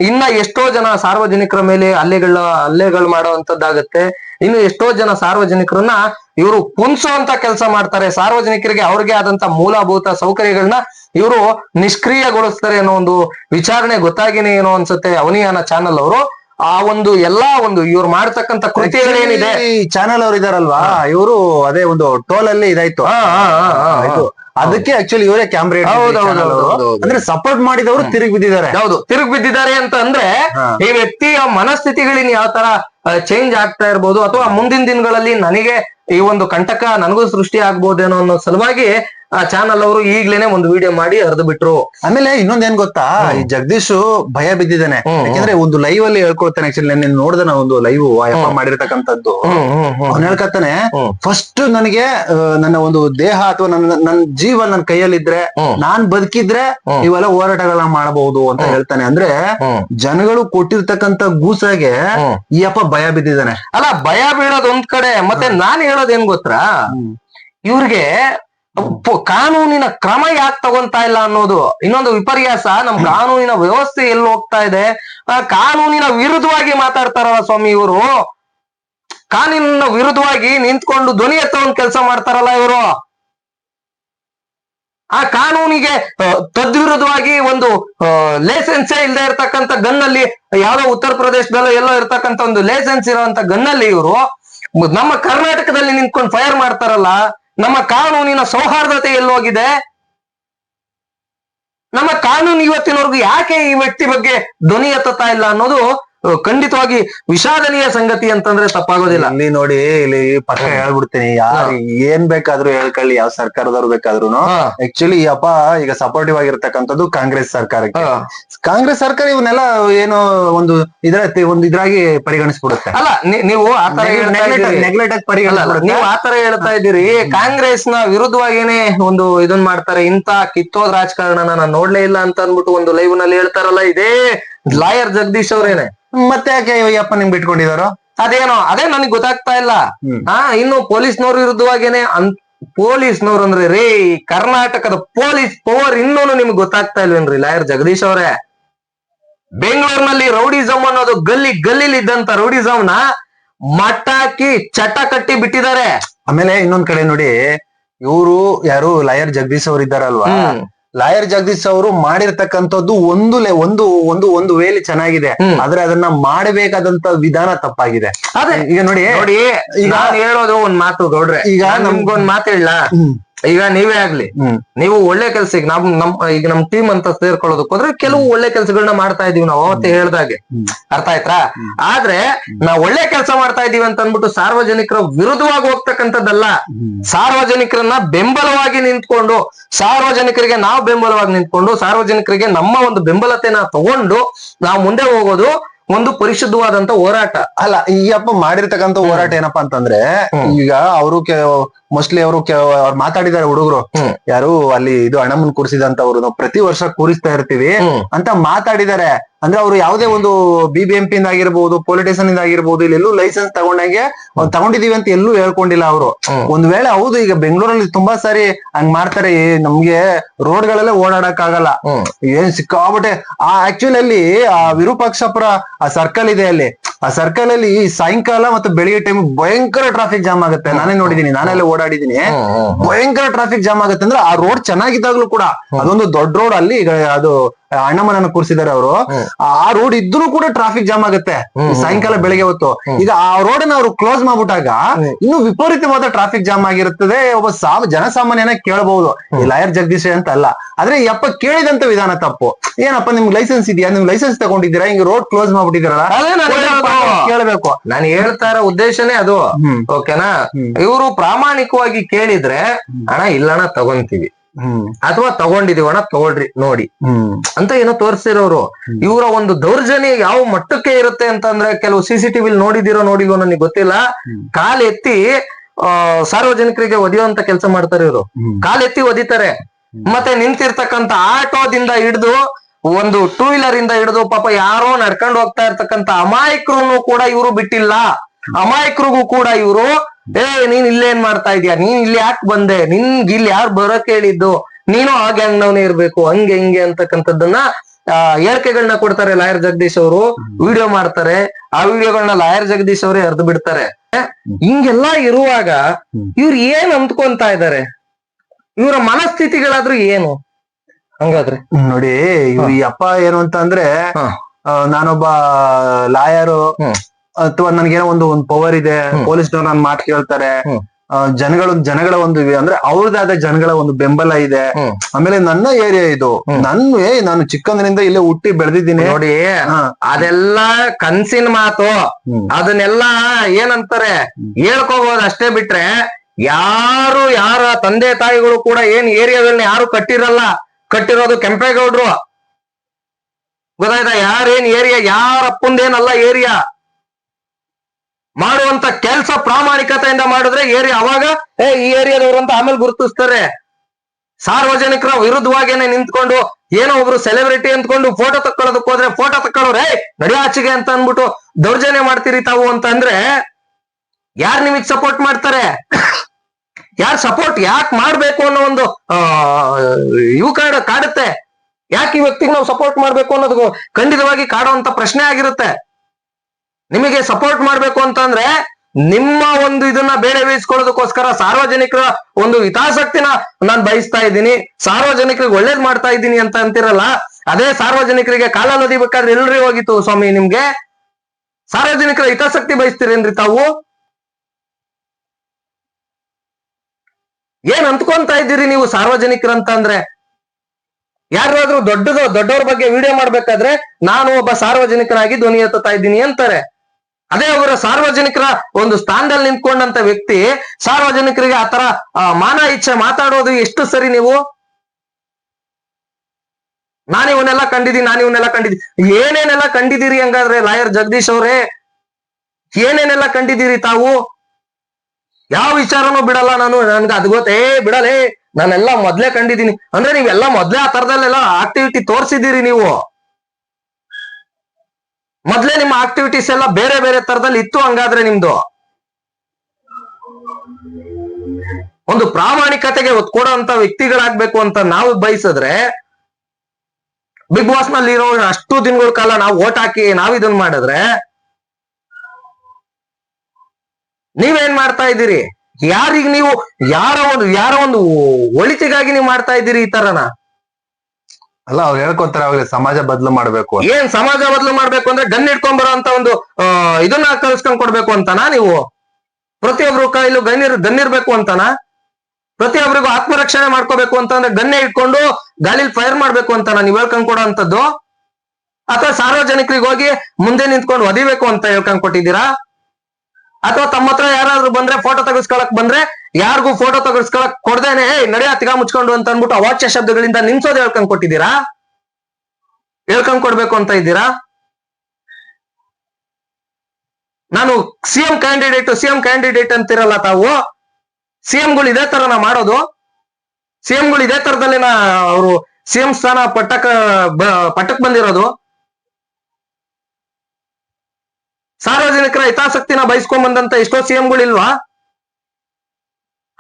ಇನ್ನ ಎಷ್ಟೋ ಜನ ಸಾರ್ವಜನಿಕರ ಮೇಲೆ ಹಲ್ಲೆಗಳ ಹಲ್ಲೆಗಳು ಮಾಡುವಂತದ್ದಾಗತ್ತೆ ಇನ್ನು ಎಷ್ಟೋ ಜನ ಸಾರ್ವಜನಿಕರನ್ನ ಇವರು ಕುಂಸುವಂತ ಕೆಲಸ ಮಾಡ್ತಾರೆ. ಸಾರ್ವಜನಿಕರಿಗೆ ಅವ್ರಿಗೆ ಆದಂತ ಮೂಲಭೂತ ಸೌಕರ್ಯಗಳನ್ನ ಇವರು ನಿಷ್ಕ್ರಿಯಗೊಳಿಸ್ತಾರೆ ಅನ್ನೋ ಒಂದು ವಿಚಾರಣೆ ಗೊತ್ತಾಗಿನೇ ಏನೋ ಅನ್ಸುತ್ತೆ ಅವನಿಯಾನ ಚಾನಲ್ ಅವರು. ಆ ಒಂದು ಎಲ್ಲಾ ಒಂದು ಇವ್ರು ಮಾಡ್ತಕ್ಕಂತ ಕೃತಿಗಳೇನಿದೆ ಚಾನಲ್ ಅವ್ರು ಇದಾರಲ್ವಾ? ಇವರು ಅದೇ ಒಂದು ಟೋಲ್ ಅಲ್ಲಿ ಇದಾಯ್ತು ಅದಕ್ಕೆ ಆಕ್ಚುಲಿ ಇವರೇ ಕ್ಯಾಮ್ರಾ. ಅಂದ್ರೆ ಸಪೋರ್ಟ್ ಮಾಡಿದವರು ತಿರುಗಿ ಬಿದ್ದಿದ್ದಾರೆ. ಹೌದು ತಿರುಗಿ ಬಿದ್ದಿದ್ದಾರೆ ಅಂತ ಅಂದ್ರೆ ಈ ವ್ಯಕ್ತಿಯ ಮನಸ್ಥಿತಿಗಳಿನ್ ಯಾವ ತರ ಚೇಂಜ್ ಆಗ್ತಾ ಇರ್ಬೋದು ಅಥವಾ ಮುಂದಿನ ದಿನಗಳಲ್ಲಿ ನನಗೆ ಈ ಒಂದು ಕಂಟಕ ನನಗೂ ಸೃಷ್ಟಿ ಆಗ್ಬೋದೇನೋ ಅನ್ನೋ ಸಲುವಾಗಿ ಆ ಚಾನಲ್ ಅವರು ಈಗ್ಲೇನೆ ಒಂದು ವಿಡಿಯೋ ಮಾಡಿ ಹರಿದು ಬಿಟ್ರು. ಆಮೇಲೆ ಇನ್ನೊಂದ್ ಏನ್ ಗೊತ್ತಾ ಈ ಜಗದೀಶ್ ಭಯ ಬಿದ್ದಿದ್ದಾನೆ. ಯಾಕಂದ್ರೆ ಒಂದು ಲೈವ್ ಅಲ್ಲಿ ಹೇಳ್ಕೊಳ್ತಾನೆ ಆಕ್ಚುಲಿ ನಾನು ನೋಡ್ದೆ ನಾ ಒಂದು ಲೈವ್ ಮಾಡಿರ್ತಕ್ಕಂಥದ್ದು. ಅವ್ನು ಹೇಳ್ಕತ್ತಾನೆ ಫಸ್ಟ್ ನನಗೆ ನನ್ನ ಒಂದು ದೇಹ ಅಥವಾ ನನ್ನ ನನ್ನ ಜೀವ ನನ್ನ ಕೈಯಲ್ಲಿದ್ರೆ. ನಾನ್ ಬದುಕಿದ್ರೆ. ಇವೆಲ್ಲ ಹೋರಾಟಗಳನ್ನ ಮಾಡಬಹುದು ಅಂತ ಹೇಳ್ತಾನೆ. ಅಂದ್ರೆ ಜನಗಳು ಕೊಟ್ಟಿರ್ತಕ್ಕಂತ ಗೂಸಾಗೆ. ಈ ಅಪ್ಪ ಭಯ ಬಿದ್ದಿದ್ದಾನೆ. ಅಲ್ಲ ಭಯ ಬೀಳೋದ್ ಒಂದ್ ಕಡೆ ಮತ್ತೆ ನಾನ್ ಹೇಳೋದೇನ್ ಏನ್ ಗೊತ್ತಾ? ಇವ್ರಿಗೆ ಕಾನೂನಿನ ಕ್ರಮ ಯಾಕೆ ತಗೊಂತಾ ಇಲ್ಲ ಅನ್ನೋದು ಇನ್ನೊಂದು ವಿಪರ್ಯಾಸ. ನಮ್ ಕಾನೂನಿನ ವ್ಯವಸ್ಥೆ ಎಲ್ಲಿ ಹೋಗ್ತಾ ಇದೆ? ಕಾನೂನಿನ ವಿರುದ್ಧವಾಗಿ ಮಾತಾಡ್ತಾರಲ್ಲ ಸ್ವಾಮಿ ಇವರು. ಕಾನೂನಿನ ವಿರುದ್ಧವಾಗಿ ನಿಂತ್ಕೊಂಡು ಧ್ವನಿ ಎತ್ತ ಒಂದ್ ಕೆಲಸ ಮಾಡ್ತಾರಲ್ಲ ಇವರು. ಆ ಕಾನೂನಿಗೆ ತದ್ವಿರುದ್ಧವಾಗಿ ಒಂದು ಲೈಸೆನ್ಸೇ ಇಲ್ಲದೆ ಇರ್ತಕ್ಕಂಥ ಗನ್ನಲ್ಲಿ, ಯಾವ್ದೋ ಉತ್ತರ ಪ್ರದೇಶದಲ್ಲೋ ಎಲ್ಲೋ ಇರ್ತಕ್ಕಂಥ ಒಂದು ಲೈಸೆನ್ಸ್ ಇರುವಂತ ಗನ್ನಲ್ಲಿ ಇವರು. ನಮ್ಮ ಕರ್ನಾಟಕದಲ್ಲಿ ನಿಂತ್ಕೊಂಡು ಫೈರ್ ಮಾಡ್ತಾರಲ್ಲ ನಮ್ಮ ಕಾನೂನಿನ ಸೌಹಾರ್ದತೆ ಎಲ್ಲೋಗಿದೆ? ನಮ್ಮ ಕಾನೂನು ಇವತ್ತಿನವರೆಗೂ ಯಾಕೆ ಈ ವ್ಯಕ್ತಿ ಬಗ್ಗೆ ಧ್ವನಿ ಎತ್ತುತ್ತಾ ಇಲ್ಲ ಅನ್ನೋದು ಖಂಡಿತವಾಗಿ ವಿಷಾದನೀಯ ಸಂಗತಿ ಅಂತಂದ್ರೆ ತಪ್ಪಾಗೋದಿಲ್ಲ. ಇಲ್ಲಿ ನೋಡಿ ಇಲ್ಲಿ ಪಕ್ಕ ಹೇಳ್ಬಿಡ್ತೀನಿ. ಯಾರು ಏನ್ ಬೇಕಾದ್ರೂ ಹೇಳ್ಕೊಳ್ಳಿ ಯಾವ ಸರ್ಕಾರದವ್ರು ಬೇಕಾದ್ರು ಆಕ್ಚುಲಿ ಈ ಅಪ್ಪ ಈಗ ಸಪೋರ್ಟಿವ್ ಆಗಿರ್ತಕ್ಕಂಥದ್ದು ಕಾಂಗ್ರೆಸ್ ಸರ್ಕಾರಕ್ಕೆ. ಕಾಂಗ್ರೆಸ್ ಸರ್ಕಾರ ಇವನ್ನೆಲ್ಲ ಏನೋ ಒಂದು ಇದ್ರ ಒಂದು ಇದ್ರಾಗಿ ಪರಿಗಣಿಸ್ಬಿಡುತ್ತೆ. ಅಲ್ಲ ನೀವು ಆತರ ಇದ್ದೀರಿ. ನೆಗ್ಲೆಕ್ಟ್ ಆಗಿ ಪರಿಗಣಿಸ್ಬಿಡುತ್ತೆ. ನೀವು ಆತರ ಹೇಳ್ತಾ ಇದ್ದೀರಿ. ಕಾಂಗ್ರೆಸ್ನ ವಿರುದ್ಧವಾಗಿನೇ ಒಂದು ಇದನ್ ಮಾಡ್ತಾರೆ. ಇಂತ ಕಿತ್ತೋದ್ ರಾಜಕಾರಣನ ನಾನು ನೋಡ್ಲೇ ಇಲ್ಲ ಅಂತ ಅಂದ್ಬಿಟ್ಟು ಒಂದು ಲೈವ್ನಲ್ಲಿ ಹೇಳ್ತಾರಲ್ಲ ಇದೇ ಲಾಯರ್ ಜಗದೀಶ್ ಅವ್ರೇನೆ ಮತ್ತೆ ಯಾಕೆ ಅಯ್ಯಪ್ಪ ನಿಮ್ ಬಿಟ್ಕೊಂಡಿದಾರೋ? ಅದೇನೋ ಅದೇ ನನಗೆ ಗೊತ್ತಾಗ್ತಾ ಇಲ್ಲ. ಆ ಹಾ ಇನ್ನು ಪೊಲೀಸ್ನವ್ರ ವಿರುದ್ಧವಾಗೇನೆ ಅನ್ ಪೊಲೀಸ್ನವ್ರು ಅಂದ್ರೆ ರೇ ಕರ್ನಾಟಕದ ಪೊಲೀಸ್ ಪವರ್ ಇನ್ನೂನು ನಿಮ್ಗೆ ಗೊತ್ತಾಗ್ತಾ ಇಲ್ವೇನ್ರಿ ಲಾಯರ್ ಜಗದೀಶ್ ಅವರೇ? ಬೆಂಗಳೂರಿನಲ್ಲಿ ರೌಡಿಸಮ್ ಅನ್ನೋದು ಗಲ್ಲಿ ಗಲ್ಲಿಲಿ ಇದ್ದಂತ ರೌಡಿಸಮ್ನ ಮಟ್ಟಾಕಿ ಚಟ ಕಟ್ಟಿ ಬಿಟ್ಟಿದ್ದಾರೆ. ಆಮೇಲೆ ಇನ್ನೊಂದ್ ಕಡೆ ನೋಡಿ ಇವರು ಯಾರು ಲಾಯರ್ ಜಗದೀಶ್ ಅವ್ರು ಇದ್ದಾರಲ್ವಾ. ಲಾಯರ್ ಜಗದೀಶ್ ಅವರು ಮಾಡಿರ್ತಕ್ಕಂಥದ್ದು ಒಂದು ಲೆ- ಒಂದು ಒಂದು ಒಂದು ವೇಲಿ ಚೆನ್ನಾಗಿದೆ. ಆದ್ರೆ ಅದನ್ನ ಮಾಡಬೇಕಾದಂತ ವಿಧಾನ ತಪ್ಪಾಗಿದೆ. ಅದೇ. ಈಗ ನೋಡಿ ನೋಡಿ ಈಗ- ನಾನ್ ಹೇಳೋದು ಒಂದ್ ಮಾತು ಗೌಡ್ರೆ. ಈಗ ಈಗ ನಮ್- ನಮ್ಗೊಂದ್ ಮಾತು ಹೇಳ ಹ್ಮ್. ಈಗ ನೀವೇ ಆಗ್ಲಿ. ನೀವು ಒಳ್ಳೆ ಕೆಲ್ಸ ಈಗ ನಮ್ ನಮ್ ಈಗ ನಮ್ ಟೀಮ್ ಅಂತ ಸೇರ್ಕೊಳ್ಳೋದಕ್ಕೆ ಹೋದ್ರೆ ಕೆಲವು ಒಳ್ಳೆ ಕೆಲ್ಸಗಳನ್ನ ಮಾಡ್ತಾ ಇದೀವಿ ನಾವು ಅವತ್ತೇ ಹೇಳ್ದಾಗೆ. ಅರ್ಥ ಆಯ್ತಾ? ಆದ್ರೆ ನಾವ್ ಒಳ್ಳೆ ಕೆಲಸ ಮಾಡ್ತಾ ಇದೀವಿ ಅಂತ ಅಂದ್ಬಿಟ್ಟು ಸಾರ್ವಜನಿಕರ ವಿರುದ್ಧವಾಗಿ ಹೋಗ್ತಕ್ಕಂಥದ್ದಲ್ಲ. ಸಾರ್ವಜನಿಕರನ್ನ ಬೆಂಬಲವಾಗಿ ನಿಂತ್ಕೊಂಡು ಸಾರ್ವಜನಿಕರಿಗೆ ನಾವು ಬೆಂಬಲವಾಗಿ ನಿಂತ್ಕೊಂಡು ಸಾರ್ವಜನಿಕರಿಗೆ ನಮ್ಮ ಒಂದು ಬೆಂಬಲತೆನ ತಗೊಂಡು ನಾವು ಮುಂದೆ ಹೋಗೋದು ಒಂದು ಪರಿಶುದ್ಧವಾದಂತ ಹೋರಾಟ. ಅಲ್ಲ ಈ ಅಪ್ಪ ಮಾಡಿರ್ತಕ್ಕಂಥ ಹೋರಾಟ ಏನಪ್ಪಾ ಅಂತಂದ್ರೆ. ಈಗ ಅವರು ಮೋಸ್ಟ್ಲಿ ಅವರು ಅವ್ರು ಮಾತಾಡಿದಾರೆ ಹುಡುಗರು. ಯಾರು ಅಲ್ಲಿ ಇದು ಹಣಮನ್ ಕೂರಿಸಿದಂತವ್ರು ನಾವು ಪ್ರತಿ ವರ್ಷ ಕೂರಿಸ್ತಾ ಇರ್ತೀವಿ. ಅಂತ ಮಾತಾಡಿದ್ದಾರೆ ಅಂದ್ರೆ ಅವರು ಯಾವುದೇ ಒಂದು ಬಿ ಬಿ ಎಂ ಪಿ ಇಂದ ಆಗಿರ್ಬೋದು ಪೊಲಿಟಿಷಿಯನ್ ಇಂದ ಆಗಿರ್ಬೋದು ಇಲ್ಲೆಲ್ಲೂ ಲೈಸೆನ್ಸ್ ತಗೊಂಡಂಗೆ ತಗೊಂಡಿದೀವಿ ಅಂತ ಎಲ್ಲೂ ಹೇಳ್ಕೊಂಡಿಲ್ಲ ಅವರು. ಒಂದ್ ವೇಳೆ ಹೌದು ಈಗ ಬೆಂಗಳೂರಲ್ಲಿ ತುಂಬಾ ಸಾರಿ ಹಂಗ್ ಮಾಡ್ತಾರೆ. ನಮ್ಗೆ ರೋಡ್ ಗಳಲ್ಲೇ ಓಡಾಡಕ್ ಆಗಲ್ಲ. ಏನ್ ಸಿಕ್ಕಾಬಟ್ಟೆ ಆ ಆಕ್ಚುಲಿ ಅಲ್ಲಿ ಆ ವಿರೂಪಾಕ್ಷಪುರ ಆ ಸರ್ಕಲ್ ಇದೆ ಅಲ್ಲಿ. ಆ ಸರ್ಕಲ್ ಅಲ್ಲಿ ಸಾಯಂಕಾಲ ಮತ್ತೆ ಬೆಳಿಗ್ಗೆ ಟೈಮ್ ಭಯಂಕರ ಟ್ರಾಫಿಕ್ ಜಾಮ್ ಆಗುತ್ತೆ. ನಾನೇ ನೋಡಿದೀನಿ. ನಾನೆಲ್ಲ ಓಡಾಡಿದೀನಿ. ಭಯಂಕರ ಟ್ರಾಫಿಕ್ ಜಾಮ್ ಆಗುತ್ತೆ ಅಂದ್ರೆ ಆ ರೋಡ್ ಚೆನ್ನಾಗಿದ್ದಾಗ್ಲೂ ಕೂಡ ಅದೊಂದು ದೊಡ್ಡ ರೋಡ್ ಅಲ್ಲಿ ಈಗ ಅದು ಅಣ್ಣಮ್ಮನನ್ನ ಕೂರಿಸಿದ್ದಾರೆ ಅವರು. ಆ ರೋಡ್ ಇದ್ರು ಕೂಡ ಟ್ರಾಫಿಕ್ ಜಾಮ್ ಆಗುತ್ತೆ. ಸಾಯಂಕಾಲ ಬೆಳಿಗ್ಗೆ ಹೊತ್ತು. ಈಗ ಆ ರೋಡ್ನ ಅವರು ಕ್ಲೋಸ್ ಮಾಡ್ಬಿಟ್ಟಾಗ ಇನ್ನು ವಿಪರೀತವಾದ ಟ್ರಾಫಿಕ್ ಜಾಮ್ ಆಗಿರುತ್ತದೆ. ಒಬ್ಬ ಸಾಮ ಜನಸಾಮಾನ್ಯನ ಕೇಳಬಹುದು ಈ ಲಾಯರ್ ಜಗದೀಶ್ ಅಂತ ಅಲ್ಲ. ಆದ್ರೆ ಯಪ್ಪ ಅಪ್ಪ ಕೇಳಿದಂತ ವಿಧಾನ ತಪ್ಪು. ಏನಪ್ಪ ನಿಮ್ಗೆ ಲೈಸೆನ್ಸ್ ಇದೆಯಾ? ನಿಮ್ಗೆ ಲೈಸೆನ್ಸ್ ತಗೊಂಡಿದ್ದೀರಾ? ಹಿಂಗ್ ರೋಡ್ ಕ್ಲೋಸ್ ಮಾಡ್ಬಿಟ್ಟಿದ್ದೀರಲ್ಲ. ಕೇಳಬೇಕು. ನಾನು ಹೇಳ್ತಾ ಇರೋ ಉದ್ದೇಶನೇ ಅದು. ಓಕೆನಾ. ಇವರು ಪ್ರಾಮಾಣಿಕವಾಗಿ ಕೇಳಿದ್ರೆ ಹಣ ಇಲ್ಲಣ್ಣ ತಗೊಂತೀವಿ. ಅಥವಾ ತಗೊಂಡಿದೀವಿ ಅಣ್ಣ ತಗೊಳ್ರಿ ನೋಡಿ. ಹ್ಮ್. ಅಂತ ಏನೋ ತೋರಿಸಿರೋರು. ಇವರ ಒಂದು ದೌರ್ಜನ್ಯ ಯಾವ ಮಟ್ಟಕ್ಕೆ ಇರುತ್ತೆ ಅಂತಂದ್ರೆ ಕೆಲವು ಸಿ ಸಿ ನೋಡಿದಿರೋ ನೋಡಿಲ್ವೋ ನನಗೆ ಗೊತ್ತಿಲ್ಲ. ಕಾಲ್ ಎತ್ತಿ ಆ ಸಾರ್ವಜನಿಕರಿಗೆ ಒದಿಯುವಂತ ಕೆಲಸ ಮಾಡ್ತಾರೆ ಇವರು. ಕಾಲ್ ಎತ್ತಿ ಒದಿತಾರೆ. ಮತ್ತೆ ನಿಂತಿರ್ತಕ್ಕಂತ ಆಟೋದಿಂದ ಹಿಡಿದು ಒಂದು ಟೂ ವೀಲರ್ ಇಂದ ಹಿಡಿದು ಪಾಪ ಯಾರೋ ನಡ್ಕೊಂಡು ಹೋಗ್ತಾ ಇರ್ತಕ್ಕಂತ ಅಮಾಯಕರನ್ನು ಕೂಡ ಇವರು ಬಿಟ್ಟಿಲ್ಲ. ಅಮಾಯಕರಿಗೂ ಕೂಡ ಇವರು ಏ ನೀನ್ ಇಲ್ಲೇನ್ ಮಾಡ್ತಾ ಇದೀಯಾ? ನೀನ್ ಇಲ್ಲಿ ಯಾಕೆ ಬಂದೆ? ನಿನ್ಗೆ ಇಲ್ಲಿ ಯಾರು ಬರೋಕ್ ಹೇಳಿದ್ದು ನೀನು ಆ ಗ್ಯಾಂಗ್ನವನೇ ಇರ್ಬೇಕು ಹಂಗೆ ಹಿಂಗೆ ಅಂತಕ್ಕಂಥದ್ದನ್ನ ಆ ಹೇಳಿಕೆಗಳನ್ನ ಕೊಡ್ತಾರೆ ಲಾಯರ್ ಜಗದೀಶ್ ಅವರು ವಿಡಿಯೋ ಮಾಡ್ತಾರೆ. ಆ ವಿಡಿಯೋಗಳನ್ನ ಲಾಯರ್ ಜಗದೀಶ್ ಅವರೇ ಹರಿದು ಬಿಡ್ತಾರೆ. ಹಿಂಗೆಲ್ಲಾ ಇರುವಾಗ. ಇವ್ರು ಏನ್ ಅಂದ್ಕೊಂತ ಇದಾರೆ? ಇವರ ಮನಸ್ಥಿತಿಗಳಾದ್ರೂ ಏನು? ಹಂಗಾದ್ರೆ. ನೋಡಿ ಇವ್ರ ಈ ಅಪ್ಪ ಏನು ಅಂತ ಅಂದ್ರೆ ನಾನೊಬ್ಬ ಲಾಯರು. ಅಥವಾ ನನ್ಗೇನೋ ಒಂದು ಒಂದು ಪವರ್ ಇದೆ ಪೊಲೀಸ್ ಪೊಲೀಸ್ನವ್ರು ನನ್ ಮಾತು ಕೇಳ್ತಾರೆ ಜನಗಳು ಜನಗಳ ಒಂದು ಅಂದ್ರೆ ಅವ್ರದಾದ ಜನಗಳ ಒಂದು ಬೆಂಬಲ ಇದೆ. ಆಮೇಲೆ ನನ್ನ ಏರಿಯಾ ಇದು. ನನ್ನ ನನ್ ಏ ನಾನು ಚಿಕ್ಕಂದಿನಿಂದ ಇಲ್ಲೇ ಹುಟ್ಟಿ ಬೆಳೆದಿದ್ದೀನಿ. ನೋಡಿ ಅದೆಲ್ಲ ಕನ್ಸಿನ ಮಾತು. ಅದನ್ನೆಲ್ಲ ಏನಂತಾರೆ? ಹೇಳ್ಕೋಬಹುದು ಅಷ್ಟೇ ಬಿಟ್ರೆ ಯಾರು ಯಾರ ತಂದೆ ತಾಯಿಗಳು ಕೂಡ ಏನ್ ಏರಿಯಾದಲ್ಲಿ ಯಾರು ಕಟ್ಟಿರಲ್ಲ. ಕಟ್ಟಿರೋದು ಕೆಂಪೇಗೌಡ್ರು. ಗೊತ್ತಾಯ್ತಾ? ಯಾರೇನ್ ಏರಿಯಾ? ಯಾರ ಅಪ್ಪಂದೇನಲ್ಲ ಏರಿಯಾ? ಮಾಡುವಂತ ಕೆಲ್ಸ ಪ್ರಾಮಾಣಿಕತೆಯಿಂದ ಮಾಡಿದ್ರೆ ಏರಿಯಾ ಅವಾಗ, ಏ, ಈ ಏರಿಯಾದವರು ಅಂತ ಆಮೇಲೆ ಗುರುತಿಸ್ತಾರೆ. ಸಾರ್ವಜನಿಕರ ವಿರುದ್ಧವಾಗೇನೆ ನಿಂತ್ಕೊಂಡು, ಏನೋ ಒಬ್ರು ಸೆಲೆಬ್ರಿಟಿ ಅಂದ್ಕೊಂಡು ಫೋಟೋ ತಕ್ಕೊಳ್ಳೋದಕ್ಕೆ ಹೋದ್ರೆ ಫೋಟೋ ತಕ್ಕೊಳ್ಳೋರು ಏ ನಡಿ ಆಚೆಗೆ ಅಂತ ಅನ್ಬಿಟ್ಟು ದೌರ್ಜನ್ಯ ಮಾಡ್ತೀರಿ ತಾವು ಅಂತ ಅಂದ್ರೆ, ಯಾರು ನಿಮಗ್ ಸಪೋರ್ಟ್ ಮಾಡ್ತಾರೆ? ಯಾರು ಸಪೋರ್ಟ್ ಯಾಕೆ ಮಾಡ್ಬೇಕು ಅನ್ನೋ ಒಂದು ಇವು ಕಾಡ ಕಾಡುತ್ತೆ. ಯಾಕೆ ಈ ವ್ಯಕ್ತಿಗೆ ನಾವು ಸಪೋರ್ಟ್ ಮಾಡ್ಬೇಕು ಅನ್ನೋದು ಖಂಡಿತವಾಗಿ ಕಾಡುವಂತ ಪ್ರಶ್ನೆ ಆಗಿರುತ್ತೆ. ನಿಮಗೆ ಸಪೋರ್ಟ್ ಮಾಡ್ಬೇಕು ಅಂತಂದ್ರೆ ನಿಮ್ಮ ಒಂದು ಇದನ್ನ ಬೇಳೆ ಬೇಯಿಸ್ಕೊಳ್ಳೋದಕ್ಕೋಸ್ಕರ ಸಾರ್ವಜನಿಕರ ಒಂದು ಹಿತಾಸಕ್ತಿನ ನಾನು ಬಯಸ್ತಾ ಇದ್ದೀನಿ. ಸಾರ್ವಜನಿಕರಿಗೆ ಒಳ್ಳೇದ್ ಮಾಡ್ತಾ ಇದ್ದೀನಿ ಅಂತ ಅಂತಿರಲ್ಲ, ಅದೇ ಸಾರ್ವಜನಿಕರಿಗೆ ಕಾಲ ನದಿ ಬೇಕಾದ್ರೆ ಎಲ್ರಿ ಹೋಗಿತ್ತು ಸ್ವಾಮಿ ನಿಮ್ಗೆ? ಸಾರ್ವಜನಿಕರ ಹಿತಾಸಕ್ತಿ ಬಯಸ್ತೀರೇನ್ರಿ ತಾವು? ಏನ್ ಅಂದ್ಕೊಂತ ಇದ್ದೀರಿ ನೀವು ಸಾರ್ವಜನಿಕರಂತ ಅಂದ್ರೆ ಯಾರಾದ್ರೂ ದೊಡ್ಡದು, ದೊಡ್ಡವ್ರ ಬಗ್ಗೆ ವಿಡಿಯೋ ಮಾಡ್ಬೇಕಾದ್ರೆ ನಾನು ಒಬ್ಬ ಸಾರ್ವಜನಿಕನಾಗಿ ಧ್ವನಿ ಎತ್ತುತ್ತಾ ಇದ್ದೀನಿ ಅಂತಾರೆ. ಅದೇ ಅವರ ಸಾರ್ವಜನಿಕರ ಒಂದು ಸ್ಥಾನದಲ್ಲಿ ನಿಂತ್ಕೊಂಡಂತ ವ್ಯಕ್ತಿ ಸಾರ್ವಜನಿಕರಿಗೆ ಆತರ ಮಾನ ಇಚ್ಛೆ ಮಾತಾಡೋದು ಎಷ್ಟು ಸರಿ ನೀವು? ನಾನು ಇವನ್ನೆಲ್ಲ ಕಂಡಿದ್ದೀನಿ, ನಾನು ಇವನ್ನೆಲ್ಲ ಕಂಡಿದ್ದೀನಿ. ಏನೇನೆಲ್ಲ ಕಂಡಿದ್ದೀರಿ ಹಂಗಾದ್ರೆ ಲಾಯರ್ ಜಗದೀಶ್ ಅವರೇ? ಏನೇನೆಲ್ಲ ಕಂಡಿದ್ದೀರಿ ತಾವು? ಯಾವ ವಿಚಾರನೂ ಬಿಡಲ್ಲ ನಾನು, ನನ್ಗೆ ಅದು ಗೊತ್ತೇ ಬಿಡಲೇ, ನಾನೆಲ್ಲ ಮೊದ್ಲೇ ಕಂಡಿದ್ದೀನಿ. ಅಂದ್ರೆ ನೀವೆಲ್ಲ ಮೊದ್ಲೇ ಆ ತರದಲ್ಲೆಲ್ಲ ಆಕ್ಟಿವಿಟಿ ತೋರಿಸಿದ್ದೀರಿ ನೀವು. ಮೊದ್ಲೇ ನಿಮ್ಮ ಆಕ್ಟಿವಿಟೀಸ್ ಎಲ್ಲ ಬೇರೆ ಬೇರೆ ತರದಲ್ಲಿ ಇತ್ತು ಹಂಗಾದ್ರೆ ನಿಮ್ದು? ಒಂದು ಪ್ರಾಮಾಣಿಕತೆಗೆ ಒತ್ತು ಕೊಡುವಂತ ವ್ಯಕ್ತಿಗಳಾಗ್ಬೇಕು ಅಂತ ನಾವು ಬಯಸಿದ್ರೆ ಬಿಗ್ ಬಾಸ್ನಲ್ಲಿ ಇರೋ ಅಷ್ಟು ದಿನಗಳ ಕಾಲ ನಾವು ಓಟ್ ಹಾಕಿ ನಾವ್ ಇದನ್ ಮಾಡಿದ್ರೆ, ನೀವೇನ್ ಮಾಡ್ತಾ ಇದ್ದೀರಿ? ಯಾರಿಗ ನೀವು ಯಾರ ಒಂದು ಯಾರ ಒಂದು ಒಳಿತಿಗಾಗಿ ನೀವು ಮಾಡ್ತಾ ಇದ್ದೀರಿ ಈ ತರನ? ಅಲ್ಲ ಅವ್ರು ಹೇಳ್ಕೊಂತಾರೆ ಅವಾಗ ಸಮಾಜ ಬದಲು ಮಾಡ್ಬೇಕು ಅಂತ. ಏನ್ ಸಮಾಜ ಬದಲು ಮಾಡ್ಬೇಕು ಅಂದ್ರೆ ಗನ್ ಇಟ್ಕೊಂಡ್ ಬರೋಂತ ಒಂದು ಆ, ಇದನ್ನ ಕಲ್ಸ್ಕೊಂಡ್ ಕೊಡ್ಬೇಕು ಅಂತನಾ ನೀವು? ಪ್ರತಿಯೊಬ್ರು ಕೈಲೂ ಗನ್ ಇರ್ ಗನ್ ಇರ್ಬೇಕು ಅಂತನಾ? ಪ್ರತಿಯೊಬ್ಬರಿಗೂ ಆತ್ಮರಕ್ಷಣೆ ಮಾಡ್ಕೋಬೇಕು ಅಂತಂದ್ರೆ ಗನ್ನೇ ಇಟ್ಕೊಂಡು ಗಾಳಿಲಿ ಫೈರ್ ಮಾಡ್ಬೇಕು ಅಂತನಾ? ನೀವ್ ಹೇಳ್ಕೊಂಡ್ ಕೊಡೋ ಅಂತದ್ದು ಅಥವಾ ಸಾರ್ವಜನಿಕರಿಗೆ ಹೋಗಿ ಮುಂದೆ ನಿಂತ್ಕೊಂಡು ಒದಿಬೇಕು ಅಂತ ಹೇಳ್ಕೊಂಡ್ ಕೊಟ್ಟಿದ್ದೀರಾ? ಅಥವಾ ತಮ್ಮ ಹತ್ರ ಯಾರಾದ್ರೂ ಬಂದ್ರೆ ಫೋಟೋ ತೆಗೆಸ್ಕೊಳಕ್ ಬಂದ್ರೆ ಯಾರಿಗೂ ಫೋಟೋ ತೆಗೆಸ್ಕೊಳಕ್ ಕೊಡ್ದೇನೆ ನಡೆಯ, ತಿಗ ಮುಚ್ಕೊಂಡು ಅಂತ ಅನ್ಬಿಟ್ಟು ಅವಾಚ್ಯ ಶಬ್ದಗಳಿಂದ ನಿಲ್ಸೋದ್ ಹೇಳ್ಕೊಂಡ್ ಕೊಟ್ಟಿದ್ದೀರಾ? ಹೇಳ್ಕೊಂಡ್ ಕೊಡ್ಬೇಕು ಅಂತ ಇದ್ದೀರಾ? ನಾನು ಸಿಎಂ ಕ್ಯಾಂಡಿಡೇಟ್ ಸಿಎಂ ಕ್ಯಾಂಡಿಡೇಟ್ ಅಂತಿರಲ್ಲ ತಾವು. ಸಿಎಂಗಳು ಇದೇ ತರನ ಮಾಡೋದು. ಸಿಎಂಗಳು ಇದೇ ತರದಲ್ಲಿನ ಅವರು ಸಿಎಂ ಸ್ಥಾನ ಪಟ್ಟಕ ಪಟ್ಟಕ್ ಬಂದಿರೋದು. ಸಾರ್ವಜನಿಕರ ಹಿತಾಸಕ್ತಿನ ಬಯಸ್ಕೊಂಡ್ ಬಂದಂತ ಎಷ್ಟೋ ಇಲ್ವಾ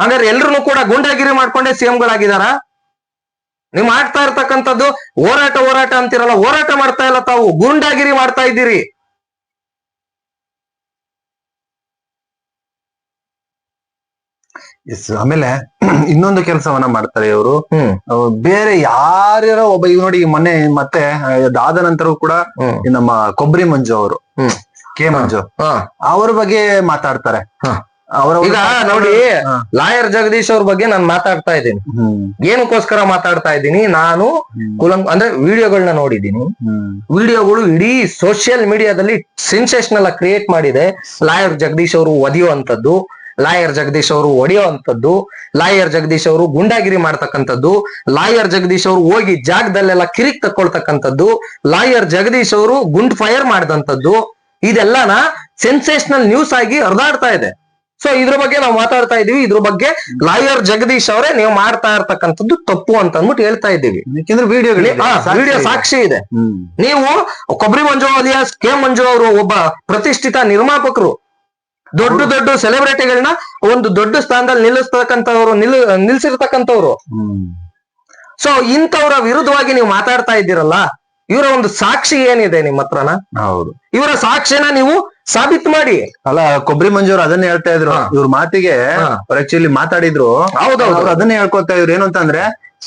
ಹಂಗಾರೆ ಎಲ್ರು ಕೂಡ ಗುಂಡಾಗಿರಿ ಮಾಡ್ಕೊಂಡೇ ಸಿಎಂಗಳಾಗಿದಾರ ನೀವು ಮಾಡ್ತಾ ಇರ್ತಕ್ಕಂಥದ್ದು ಹೋರಾಟ ಹೋರಾಟ ಅಂತಿರಲ್ಲ ಹೋರಾಟ ಮಾಡ್ತಾ ಇಲ್ಲ ತಾವು ಗುಂಡಾಗಿರಿ ಮಾಡ್ತಾ ಇದ್ದೀರಿ. ಆಮೇಲೆ ಇನ್ನೊಂದು ಕೆಲಸವನ್ನ ಮಾಡ್ತಾರೆ ಇವರು. ಬೇರೆ ಯಾರ್ಯಾರೋ ಒಬ್ಬ ಈಗ ನೋಡಿ ಮೊನ್ನೆ ಮತ್ತೆ ಅದಾದ ನಂತರ ಕೂಡ ನಮ್ಮ ಕೊಬ್ಬರಿ ಮಂಜು ಅವರು ಕೆ ಮಂಜು ಅವ್ರ ಬಗ್ಗೆ ಮಾತಾಡ್ತಾರೆ. ಈಗ ನೋಡಿ ಲಾಯರ್ ಜಗದೀಶ್ ಅವ್ರ ಬಗ್ಗೆ ನಾನು ಮಾತಾಡ್ತಾ ಇದ್ದೀನಿ. ಏನಕ್ಕೋಸ್ಕರ ಮಾತಾಡ್ತಾ ಇದ್ದೀನಿ? ನಾನು. ಕುಲಂ ಅಂದ್ರೆ ವಿಡಿಯೋಗಳನ್ನ ನೋಡಿದ್ದೀನಿ. ವಿಡಿಯೋಗಳು ಇಡೀ ಸೋಷಿಯಲ್ ಮೀಡಿಯಾದಲ್ಲಿ ಸೆನ್ಸೇಷನಲ್ ಕ್ರಿಯೇಟ್ ಮಾಡಿದೆ. ಲಾಯರ್ ಜಗದೀಶ್ ಅವರು ಒದಿಯುವಂತದ್ದು ಲಾಯರ್ ಜಗದೀಶ್ ಅವರು ಹೊಡೆಯುವಂತದ್ದು ಲಾಯರ್ ಜಗದೀಶ್ ಅವರು ಗುಂಡಾಗಿರಿ ಮಾಡ್ತಕ್ಕಂಥದ್ದು ಲಾಯರ್ ಜಗದೀಶ್ ಅವರು ಹೋಗಿ ಜಾಗದಲ್ಲೆಲ್ಲ ಕಿರಿಕ್ ತಕ್ಕೊಳ್ತಕ್ಕಂಥದ್ದು ಲಾಯರ್ ಜಗದೀಶ್ ಅವರು ಗುಂಡ್ ಫೈರ್ ಮಾಡಿದಂಥದ್ದು ಇದೆಲ್ಲನ ಸೆನ್ಸೇಷನಲ್ ನ್ಯೂಸ್ ಆಗಿ ಹರಿದಾಡ್ತಾ ಇದೆ. ಸೊ ಇದ್ರ ಬಗ್ಗೆ ನಾವು ಮಾತಾಡ್ತಾ ಇದೀವಿ. ಇದ್ರ ಬಗ್ಗೆ ಲಾಯರ್ ಜಗದೀಶ್ ಅವರೇ ನೀವು ಮಾಡ್ತಾ ಇರ್ತಕ್ಕಂಥದ್ದು ತಪ್ಪು ಅಂತ ಅಂದ್ಬಿಟ್ಟು ಹೇಳ್ತಾ ಇದ್ದೀವಿ. ಯಾಕೆಂದ್ರೆ ವಿಡಿಯೋಗಳು ವಿಡಿಯೋ ಸಾಕ್ಷಿ ಇದೆ. ನೀವು ಕೊಬ್ಬರಿ ಮಂಜು ಅಲಿಯಾಸ್ ಕೆ ಮಂಜು ಅವರು ಒಬ್ಬ ಪ್ರತಿಷ್ಠಿತ ನಿರ್ಮಾಪಕರು. ದೊಡ್ಡ ದೊಡ್ಡ ಸೆಲೆಬ್ರಿಟಿಗಳನ್ನ ಒಂದು ದೊಡ್ಡ ಸ್ಥಾನದಲ್ಲಿ ನಿಲ್ಲಿಸ್ತಕ್ಕಂಥವ್ರು ನಿಲ್ ನಿಲ್ಸಿರ್ತಕ್ಕಂಥವ್ರು. ಸೊ ಇಂಥವ್ರ ವಿರುದ್ಧವಾಗಿ ನೀವು ಮಾತಾಡ್ತಾ ಇದ್ದೀರಲ್ಲ ಇವರ ಒಂದು ಸಾಕ್ಷಿ ಏನಿದೆ ನಿಮ್ಮ ಹತ್ರನ? ಹೌದು. ಇವರ ಸಾಕ್ಷಿನ ನೀವು ಸಾಬೀತು ಮಾಡಿ. ಅಲ್ಲ ಕೊಬ್ಬರಿ ಮಂಜೂರ್ ಅದನ್ನೇ ಹೇಳ್ತಾ ಇದ್ರು. ಇವ್ರ ಮಾತಿಗೆ ಆಕ್ಚುಲಿ ಮಾತಾಡಿದ್ರು. ಹೌದೌದು. ಅದನ್ನ ಹೇಳ್ಕೊತಾ ಇದ್ರು. ಏನು ಅಂತಂದ್ರೆ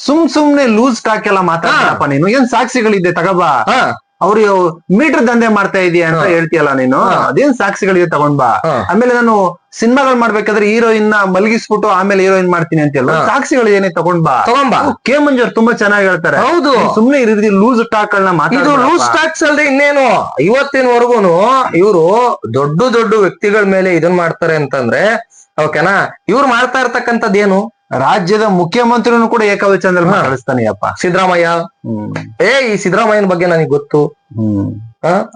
ಸುಮ್ ಸುಮ್ನೆ ಲೂಸ್ ಟಾಕ್ ಎಲ್ಲ ಮಾತಾಡಪ್ಪ ನೀನು. ಏನ್ ಸಾಕ್ಷಿಗಳಿದ್ದೆ ತಗೋಬಾ ಅವ್ರು ಮೀಟರ್ ದಂಧೆ ಮಾಡ್ತಾ ಇದೀಯ ಅಂತ. ಹೇಳ್ತೀಯಲ್ಲ ನೀನು. ಅದೇನ್ ಸಾಕ್ಷಿಗಳಿಗೆ ತಗೊಂಡ್ ಬಾ. ಆಮೇಲೆ ನಾನು ಸಿನಿಮಾಗಳು ಮಾಡ್ಬೇಕಾದ್ರೆ ಹೀರೋಯಿನ್ನ ಮಲಗಿಸ್ಬಿಟ್ಟು ಆಮೇಲೆ ಹೀರೋಯಿನ್ ಮಾಡ್ತೀನಿ ಅಂತ ಹೇಳಿ ಸಾಕ್ಷಿಗಳು ಏನೇ ತಗೊಂಡ್ ಬಾ. ಬಾ. ಕೆ ಮಂಜೂರ್ ತುಂಬಾ ಚೆನ್ನಾಗಿ ಹೇಳ್ತಾರೆ. ಹೌದು. ಸುಮ್ನೆ ರೀತಿ ಲೂಸ್ ಟಾಕ್ ಗಳನ್ನ ಇದು ಲೂಸ್ ಟಾಕ್ಸ್ ಅಲ್ಲದೆ ಇನ್ನೇನು? ಇವತ್ತಿನವರೆಗೂನು ಇವರು ದೊಡ್ಡ ದೊಡ್ಡ ವ್ಯಕ್ತಿಗಳ ಮೇಲೆ ಇದನ್ ಮಾಡ್ತಾರೆ ಅಂತಂದ್ರೆ ಓಕೆನಾ? ಇವ್ರು ಮಾಡ್ತಾ ಇರ್ತಕ್ಕಂಥದ್ದು ಏನು ರಾಜ್ಯದ ಮುಖ್ಯಮಂತ್ರಿನೂ ಕೂಡ ಏಕವಚನದಲ್ಲಿ ಮಾತಾಡಿಸ್ತಾನೆ ಅಪ್ಪ ಸಿದ್ದರಾಮಯ್ಯ. ಏ ಈ ಸಿದ್ದರಾಮಯ್ಯನ ಬಗ್ಗೆ ನನಗೆ ಗೊತ್ತು.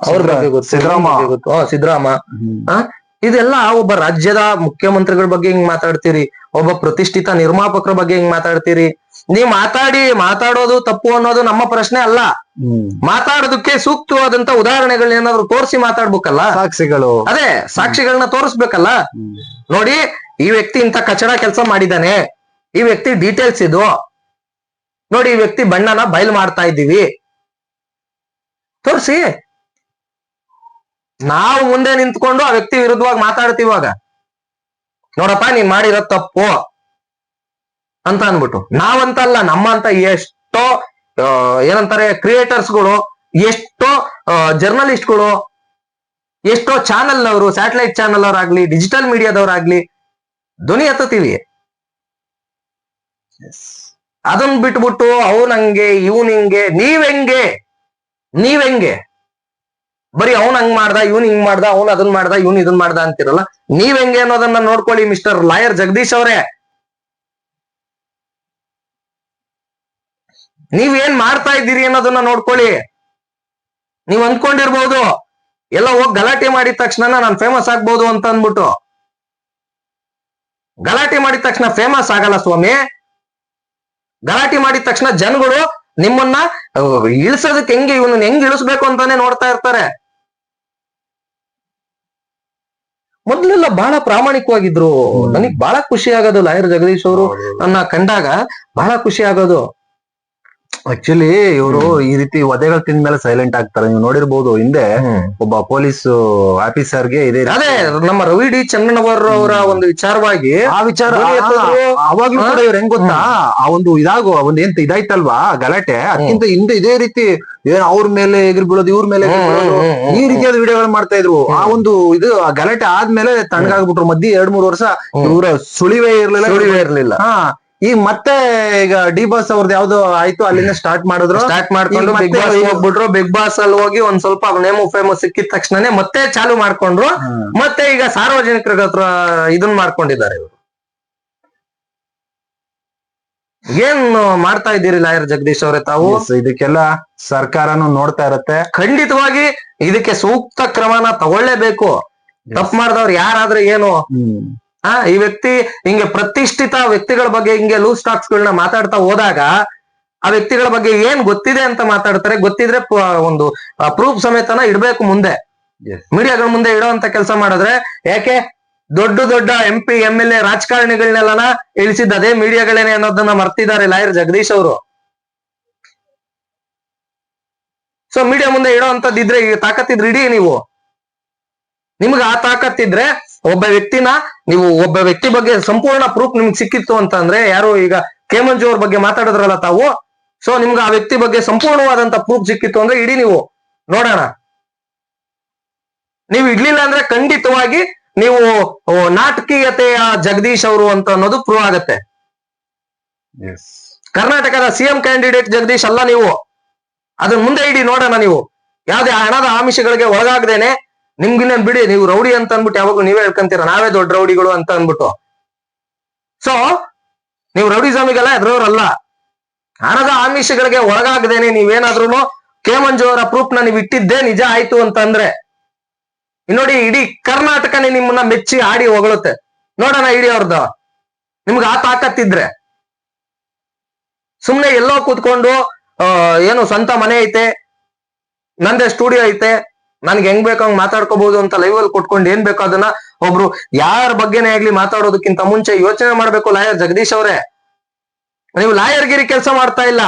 ಅವ್ರ ಬಗ್ಗೆ ಗೊತ್ತು. ಸಿದ್ದರಾಮ. ಗೊತ್ತು. ಸಿದ್ದರಾಮ ಇದೆಲ್ಲ ಒಬ್ಬ ರಾಜ್ಯದ ಮುಖ್ಯಮಂತ್ರಿಗಳ ಬಗ್ಗೆ ಹಿಂಗ್ ಮಾತಾಡ್ತೀರಿ? ಒಬ್ಬ ಪ್ರತಿಷ್ಠಿತ ನಿರ್ಮಾಪಕರ ಬಗ್ಗೆ ಹಿಂಗ್ ಮಾತಾಡ್ತೀರಿ? ನೀವ್ ಮಾತಾಡಿ ಮಾತಾಡೋದು ತಪ್ಪು ಅನ್ನೋದು ನಮ್ಮ ಪ್ರಶ್ನೆ ಅಲ್ಲ. ಮಾತಾಡೋದಕ್ಕೆ ಸೂಕ್ತವಾದಂತ ಉದಾಹರಣೆಗಳನ್ನ ಏನಾದ್ರು ತೋರಿಸಿ ಮಾತಾಡ್ಬೇಕಲ್ಲ? ಸಾಕ್ಷಿಗಳು. ಅದೇ ಸಾಕ್ಷಿಗಳನ್ನ ತೋರಿಸ್ಬೇಕಲ್ಲ? ನೋಡಿ ಈ ವ್ಯಕ್ತಿ ಇಂತ ಕಚಡ ಕೆಲಸ ಮಾಡಿದಾನೆ ಈ ವ್ಯಕ್ತಿ ಡೀಟೇಲ್ಸ್ ಇದು. ನೋಡಿ ಈ ವ್ಯಕ್ತಿ ಬಣ್ಣನ ಬಯಲು ಮಾಡ್ತಾ ಇದ್ದೀವಿ. ತೋರಿಸಿ. ನಾವು ಮುಂದೆ ನಿಂತ್ಕೊಂಡು ಆ ವ್ಯಕ್ತಿ ವಿರುದ್ಧವಾಗಿ ಮಾತಾಡ್ತೀವಾಗ ನೋಡಪ್ಪ ನೀನ್ ಮಾಡಿರೋ ತಪ್ಪು ಅಂತ ಅನ್ಬಿಟ್ಟು ನಾವಂತಲ್ಲ ನಮ್ಮಂತ ಎಷ್ಟೋ ಆ, ಏನಂತಾರೆ ಕ್ರಿಯೇಟರ್ಸ್ಗಳು ಎಷ್ಟೋ ಜರ್ನಲಿಸ್ಟ್ಗಳು ಎಷ್ಟೋ ಚಾನೆಲ್ನವರು ಸ್ಯಾಟಲೈಟ್ ಚಾನೆಲ್ ಅವರಾಗ್ಲಿ ಡಿಜಿಟಲ್ ಮೀಡಿಯಾದವರಾಗ್ಲಿ ಧ್ವನಿ ಎತ್ತುತ್ತೀವಿ. ಅದನ್ನ ಬಿಟ್ಬಿಟ್ಟು ಅವನಂಗೆ ಹಂಗೆ ಇವನ್ ಹಿಂಗೆ, ನೀವ್ ಹೆಂಗೆ? ನೀವ್ ಹೆಂಗೆ? ಬರೀ ಅವ್ನ್ ಹಂಗ್ ಮಾಡ್ದ, ಇವ್ನ್ ಹಿಂಗ್ ಮಾಡ್ದ, ಅವ್ನ್ ಅದನ್ ಮಾಡ್ದ, ಇವನ್ ಇದನ್ ಮಾಡ್ದ ಅಂತಿರಲ್ಲ? ನೀವ್ ಹೆಂಗೆ ಅನ್ನೋದನ್ನ ನೋಡ್ಕೊಳ್ಳಿ ಮಿಸ್ಟರ್ ಲಾಯರ್ ಜಗದೀಶ್ ಅವರೇ. ನೀವ್ ಏನ್ ಮಾಡ್ತಾ ಇದ್ದೀರಿ ಅನ್ನೋದನ್ನ ನೋಡ್ಕೊಳ್ಳಿ. ನೀವ್ ಅಂದ್ಕೊಂಡಿರ್ಬೋದು. ಎಲ್ಲ ಹೋಗಿ ಗಲಾಟೆ ಮಾಡಿದ ತಕ್ಷಣ ನಾನು ಫೇಮಸ್ ಆಗ್ಬೋದು ಅಂತ ಅಂದ್ಬಿಟ್ಟು. ಗಲಾಟೆ ಮಾಡಿದ ತಕ್ಷಣ ಫೇಮಸ್ ಆಗಲ್ಲ ಸ್ವಾಮಿ. ಗಲಾಟೆ ಮಾಡಿದ ತಕ್ಷಣ ಜನಗಳು ನಿಮ್ಮನ್ನ ಇಳಿಸೋದಕ್ಕೆ ಹೆಂಗೆ ಇವನನ್ನ ಹೆಂಗ್ ಇಳಿಸ್ಬೇಕು ಅಂತಾನೆ ನೋಡ್ತಾ ಇರ್ತಾರೆ. ಮೊದ್ಲೆಲ್ಲ ಬಹಳ ಪ್ರಾಮಾಣಿಕವಾಗಿದ್ರು. ನನಗ್ ಬಹಳ ಖುಷಿ ಆಗೋದು ಲಾಯರ್ ಜಗದೀಶ್ ಅವರು. ನನ್ನ ಕಂಡಾಗ ಬಹಳ ಖುಷಿ ಆಗೋದು. ಆಕ್ಚುಲಿ ಇವರು ಈ ರೀತಿ ವಧೆಗಳು ತಿಂದ್ಮೇಲೆ ಸೈಲೆಂಟ್ ಆಗ್ತಾರೆ. ನೀವು ನೋಡಿರ್ಬೋದು ಹಿಂದೆ ಒಬ್ಬ ಪೊಲೀಸ್ ಆಫೀಸರ್ಗೆ ಇದೇ ರೀತಿ- ಅದೇ ನಮ್ಮ ರವಿ ಡಿ ಚನ್ನಣ್ಣವರ್ ಅವರ ಒಂದು ವಿಚಾರವಾಗಿ ಆ ವಿಚಾರ ಅವಾಗ ಇವ್ರ ಅವಾಗ್ಲೂ ಕೂಡ ಇವ್ರು ಹೆಂಗ್ ಗೊತ್ತಾ? ಆ ಒಂದು ಇದಾಗೋ ಒಂದ್ ಏನ್ ಇದಾಯ್ತಲ್ವಾ ಗಲಾಟೆ? ಅದಕ್ಕಿಂತ ಹಿಂದೆ ಇದೇ ರೀತಿ ಏನ್ ಅವ್ರ ಮೇಲೆ ಎಗಿರ್ ಬೀಳೋದು ಇವ್ರ ಮೇಲೆ ಈ ರೀತಿಯಾದ ವಿಡಿಯೋಗಳು ಮಾಡ್ತಾ ಇದ್ರು. ಆ ಒಂದು ಇದು ಗಲಾಟೆ ಆದ್ಮೇಲೆ ತಣ್ಣಗಾಗ್ಬಿಟ್ರು. ಮಧ್ಯೆ ಎರಡ್ ಮೂರ್ ವರ್ಷ ಇವ್ರ ಇವರ ಸುಳಿವೇ ಇರ್ಲಿಲ್ಲ ಸುಳಿವೇ ಇರ್ಲಿಲ್ಲ. ಹಾ. ಈಗ ಮತ್ತೆ ಈಗ ಡಿ ಬಾಸ್ ಅವ್ರದ್ದು ಯಾವ್ದು ಆಯ್ತು ಅಲ್ಲಿಂದ ಸ್ಟಾರ್ಟ್ ಮಾಡಿದ್ರು. ಸ್ಟಾರ್ಟ್ ಮಾಡ್ಕೊಂಡು ಬಿಗ್ ಬಾಸ್ ಹೋಗ್ಬಿಟ್ರು. ಬಿಗ್ ಬಾಸ್ ಅಲ್ಲಿ ಹೋಗಿ ಒಂದ್ ಸ್ವಲ್ಪ ನೇಮು ಫೇಮಸ್ ಸಿಕ್ಕಿದ ತಕ್ಷಣನೇ ಮತ್ತೆ ಚಾಲು ಮಾಡ್ಕೊಂಡ್ರು. ಮತ್ತೆ ಈಗ ಸಾರ್ವಜನಿಕರ ಹತ್ರ ಇದನ್ ಮಾಡ್ಕೊಂಡಿದ್ದಾರೆ ಇವರು. ಏನ್ ಮಾಡ್ತಾ ಇದ್ದೀರಿ ಲಾಯರ್ ಜಗದೀಶ್ ಅವರೇ ತಾವು? ಇದಕ್ಕೆಲ್ಲ ಸರ್ಕಾರನು ನೋಡ್ತಾ ಇರತ್ತೆ. ಖಂಡಿತವಾಗಿ ಇದಕ್ಕೆ ಸೂಕ್ತ ಕ್ರಮನ ತಗೊಳ್ಳೇಬೇಕು. ತಪ್ಪು ಮಾಡಿದವ್ರು ಯಾರಾದ್ರೆ ಏನು? ಆ ಈ ವ್ಯಕ್ತಿ ಹಿಂಗೆ ಪ್ರತಿಷ್ಠಿತ ವ್ಯಕ್ತಿಗಳ ಬಗ್ಗೆ ಹಿಂಗೆ ಲೂಸ್ ಸ್ಟಾಕ್ಸ್ ಗಳನ್ನ ಮಾತಾಡ್ತಾ ಹೋದಾಗ ಆ ವ್ಯಕ್ತಿಗಳ ಬಗ್ಗೆ ಏನ್ ಗೊತ್ತಿದೆ ಅಂತ ಮಾತಾಡ್ತಾರೆ ಗೊತ್ತಿದ್ರೆ ಒಂದು ಪ್ರೂಫ್ ಸಮೇತನ ಇಡ್ಬೇಕು ಮುಂದೆ. ಮೀಡಿಯಾಗಳ ಮುಂದೆ ಇಡುವಂತ ಕೆಲಸ ಮಾಡಿದ್ರೆ ಯಾಕೆ? ದೊಡ್ಡ ದೊಡ್ಡ M P M L A ರಾಜಕಾರಣಿಗಳನ್ನೆಲ್ಲನ ಇಳಿಸಿದ್ದ ಅದೇ ಮೀಡಿಯಾಗಳೇನೆ ಅನ್ನೋದನ್ನ ಮರ್ತಿದ್ದಾರೆ ಲಾಯರ್ ಜಗದೀಶ್ ಅವರು. ಸೊ ಮೀಡಿಯಾ ಮುಂದೆ ಇಡೋ ಅಂತದಿದ್ರೆ ಈಗ ತಾಕತ್ತಿದ್ರೆ ಇಡೀ ನೀವು. ನಿಮ್ಗೆ ಆ ತಾಕತ್ತಿದ್ರೆ ಒಬ್ಬ ವ್ಯಕ್ತಿನ ನೀವು ಒಬ್ಬ ವ್ಯಕ್ತಿ ಬಗ್ಗೆ ಸಂಪೂರ್ಣ ಪ್ರೂಫ್ ನಿಮ್ಗೆ ಸಿಕ್ಕಿತ್ತು ಅಂತ ಅಂದ್ರೆ ಯಾರು ಈಗ ಕೇಮಂಜು ಅವ್ರ ಬಗ್ಗೆ ಮಾತಾಡಿದ್ರಲ್ಲ ತಾವು. ಸೊ ನಿಮ್ಗೆ ಆ ವ್ಯಕ್ತಿ ಬಗ್ಗೆ ಸಂಪೂರ್ಣವಾದಂತ ಪ್ರೂಫ್ ಸಿಕ್ಕಿತ್ತು ಅಂದ್ರೆ ಇಡೀ ನೀವು ನೋಡೋಣ. ನೀವು ಇಡ್ಲಿಲ್ಲ ಅಂದ್ರೆ ಖಂಡಿತವಾಗಿ ನೀವು ನಾಟಕೀಯತೆಯ ಜಗದೀಶ್ ಅವರು ಅಂತ ಅನ್ನೋದು ಪ್ರೂವ್ ಆಗತ್ತೆ. ಕರ್ನಾಟಕದ ಸಿಎಂ ಕ್ಯಾಂಡಿಡೇಟ್ ಜಗದೀಶ್ ಅಲ್ಲ ನೀವು. ಅದನ್ನ ಮುಂದೆ ಇಡಿ ನೋಡೋಣ ನೀವು. ಯಾವ್ದೇ ಹಣದ ಆಮಿಷಗಳಿಗೆ ಒಳಗಾಗದೇನೆ ನಿಮ್ಗಿನ್ನೇನ್ ಬಿಡಿ, ನೀವು ರೌಡಿ ಅಂತ ಅನ್ಬಿಟ್ಟು ಯಾವಾಗ್ಲೂ ನೀವೇ ಹೇಳ್ಕೊಂತೀರ, ನಾವೇ ದೊಡ್ಡ ರೌಡಿಗಳು ಅಂತ ಅನ್ಬಿಟ್ಟು ಸೊ ನೀವು ರೌಡಿ ಸ್ವಾಮಿಗೆಲ್ಲ ಎದುರವ್ರಲ್ಲ ಹಣದ ಆಮಿಷಗಳಿಗೆ ಒಳಗಾಗದೇನೆ ನೀವೇನಾದ್ರೂ ಕೆ ಮಂಜು ಅವರ ಪ್ರೂಫ್ನ ನೀವು ಇಟ್ಟಿದ್ದೇ ನಿಜ ಆಯ್ತು ಅಂತಂದ್ರೆ ಇನ್ನೋಡಿ ಇಡೀ ಕರ್ನಾಟಕನೇ ನಿಮ್ಮನ್ನ ಮೆಚ್ಚಿ ಆಡಿ ಹೊಗಳುತ್ತೆ. ನೋಡೋಣ ಇಡೀ ಅವ್ರದ್ದು ನಿಮ್ಗೆ ಆ ತಾಕತ್ತಿದ್ರೆ ಸುಮ್ನೆ ಎಲ್ಲೋ ಕೂತ್ಕೊಂಡು ಏನು ಸ್ವಂತ ಮನೆ ಐತೆ, ನಂದೇ ಸ್ಟುಡಿಯೋ ಐತೆ ನನ್ಗೆ ಹೆಂಗ್ ಬೇಕೋ ಹಂಗ್ ಮಾತಾಡ್ಕೋಬಹುದು ಅಂತ ಲೈವ್ ಅಲ್ಲಿ ಕೊಟ್ಕೊಂಡು ಏನ್ ಬೇಕೋ ಅದನ್ನ ಒಬ್ರು ಯಾರ ಬಗ್ಗೆನೇ ಆಗ್ಲಿ ಮಾತಾಡೋದಕ್ಕಿಂತ ಮುಂಚೆ ಯೋಚನೆ ಮಾಡ್ಬೇಕು ಲಾಯರ್ ಜಗದೀಶ್ ಅವರೇ. ನೀವು ಲಾಯರ್ ಗಿರಿ ಕೆಲಸ ಮಾಡ್ತಾ ಇಲ್ಲ.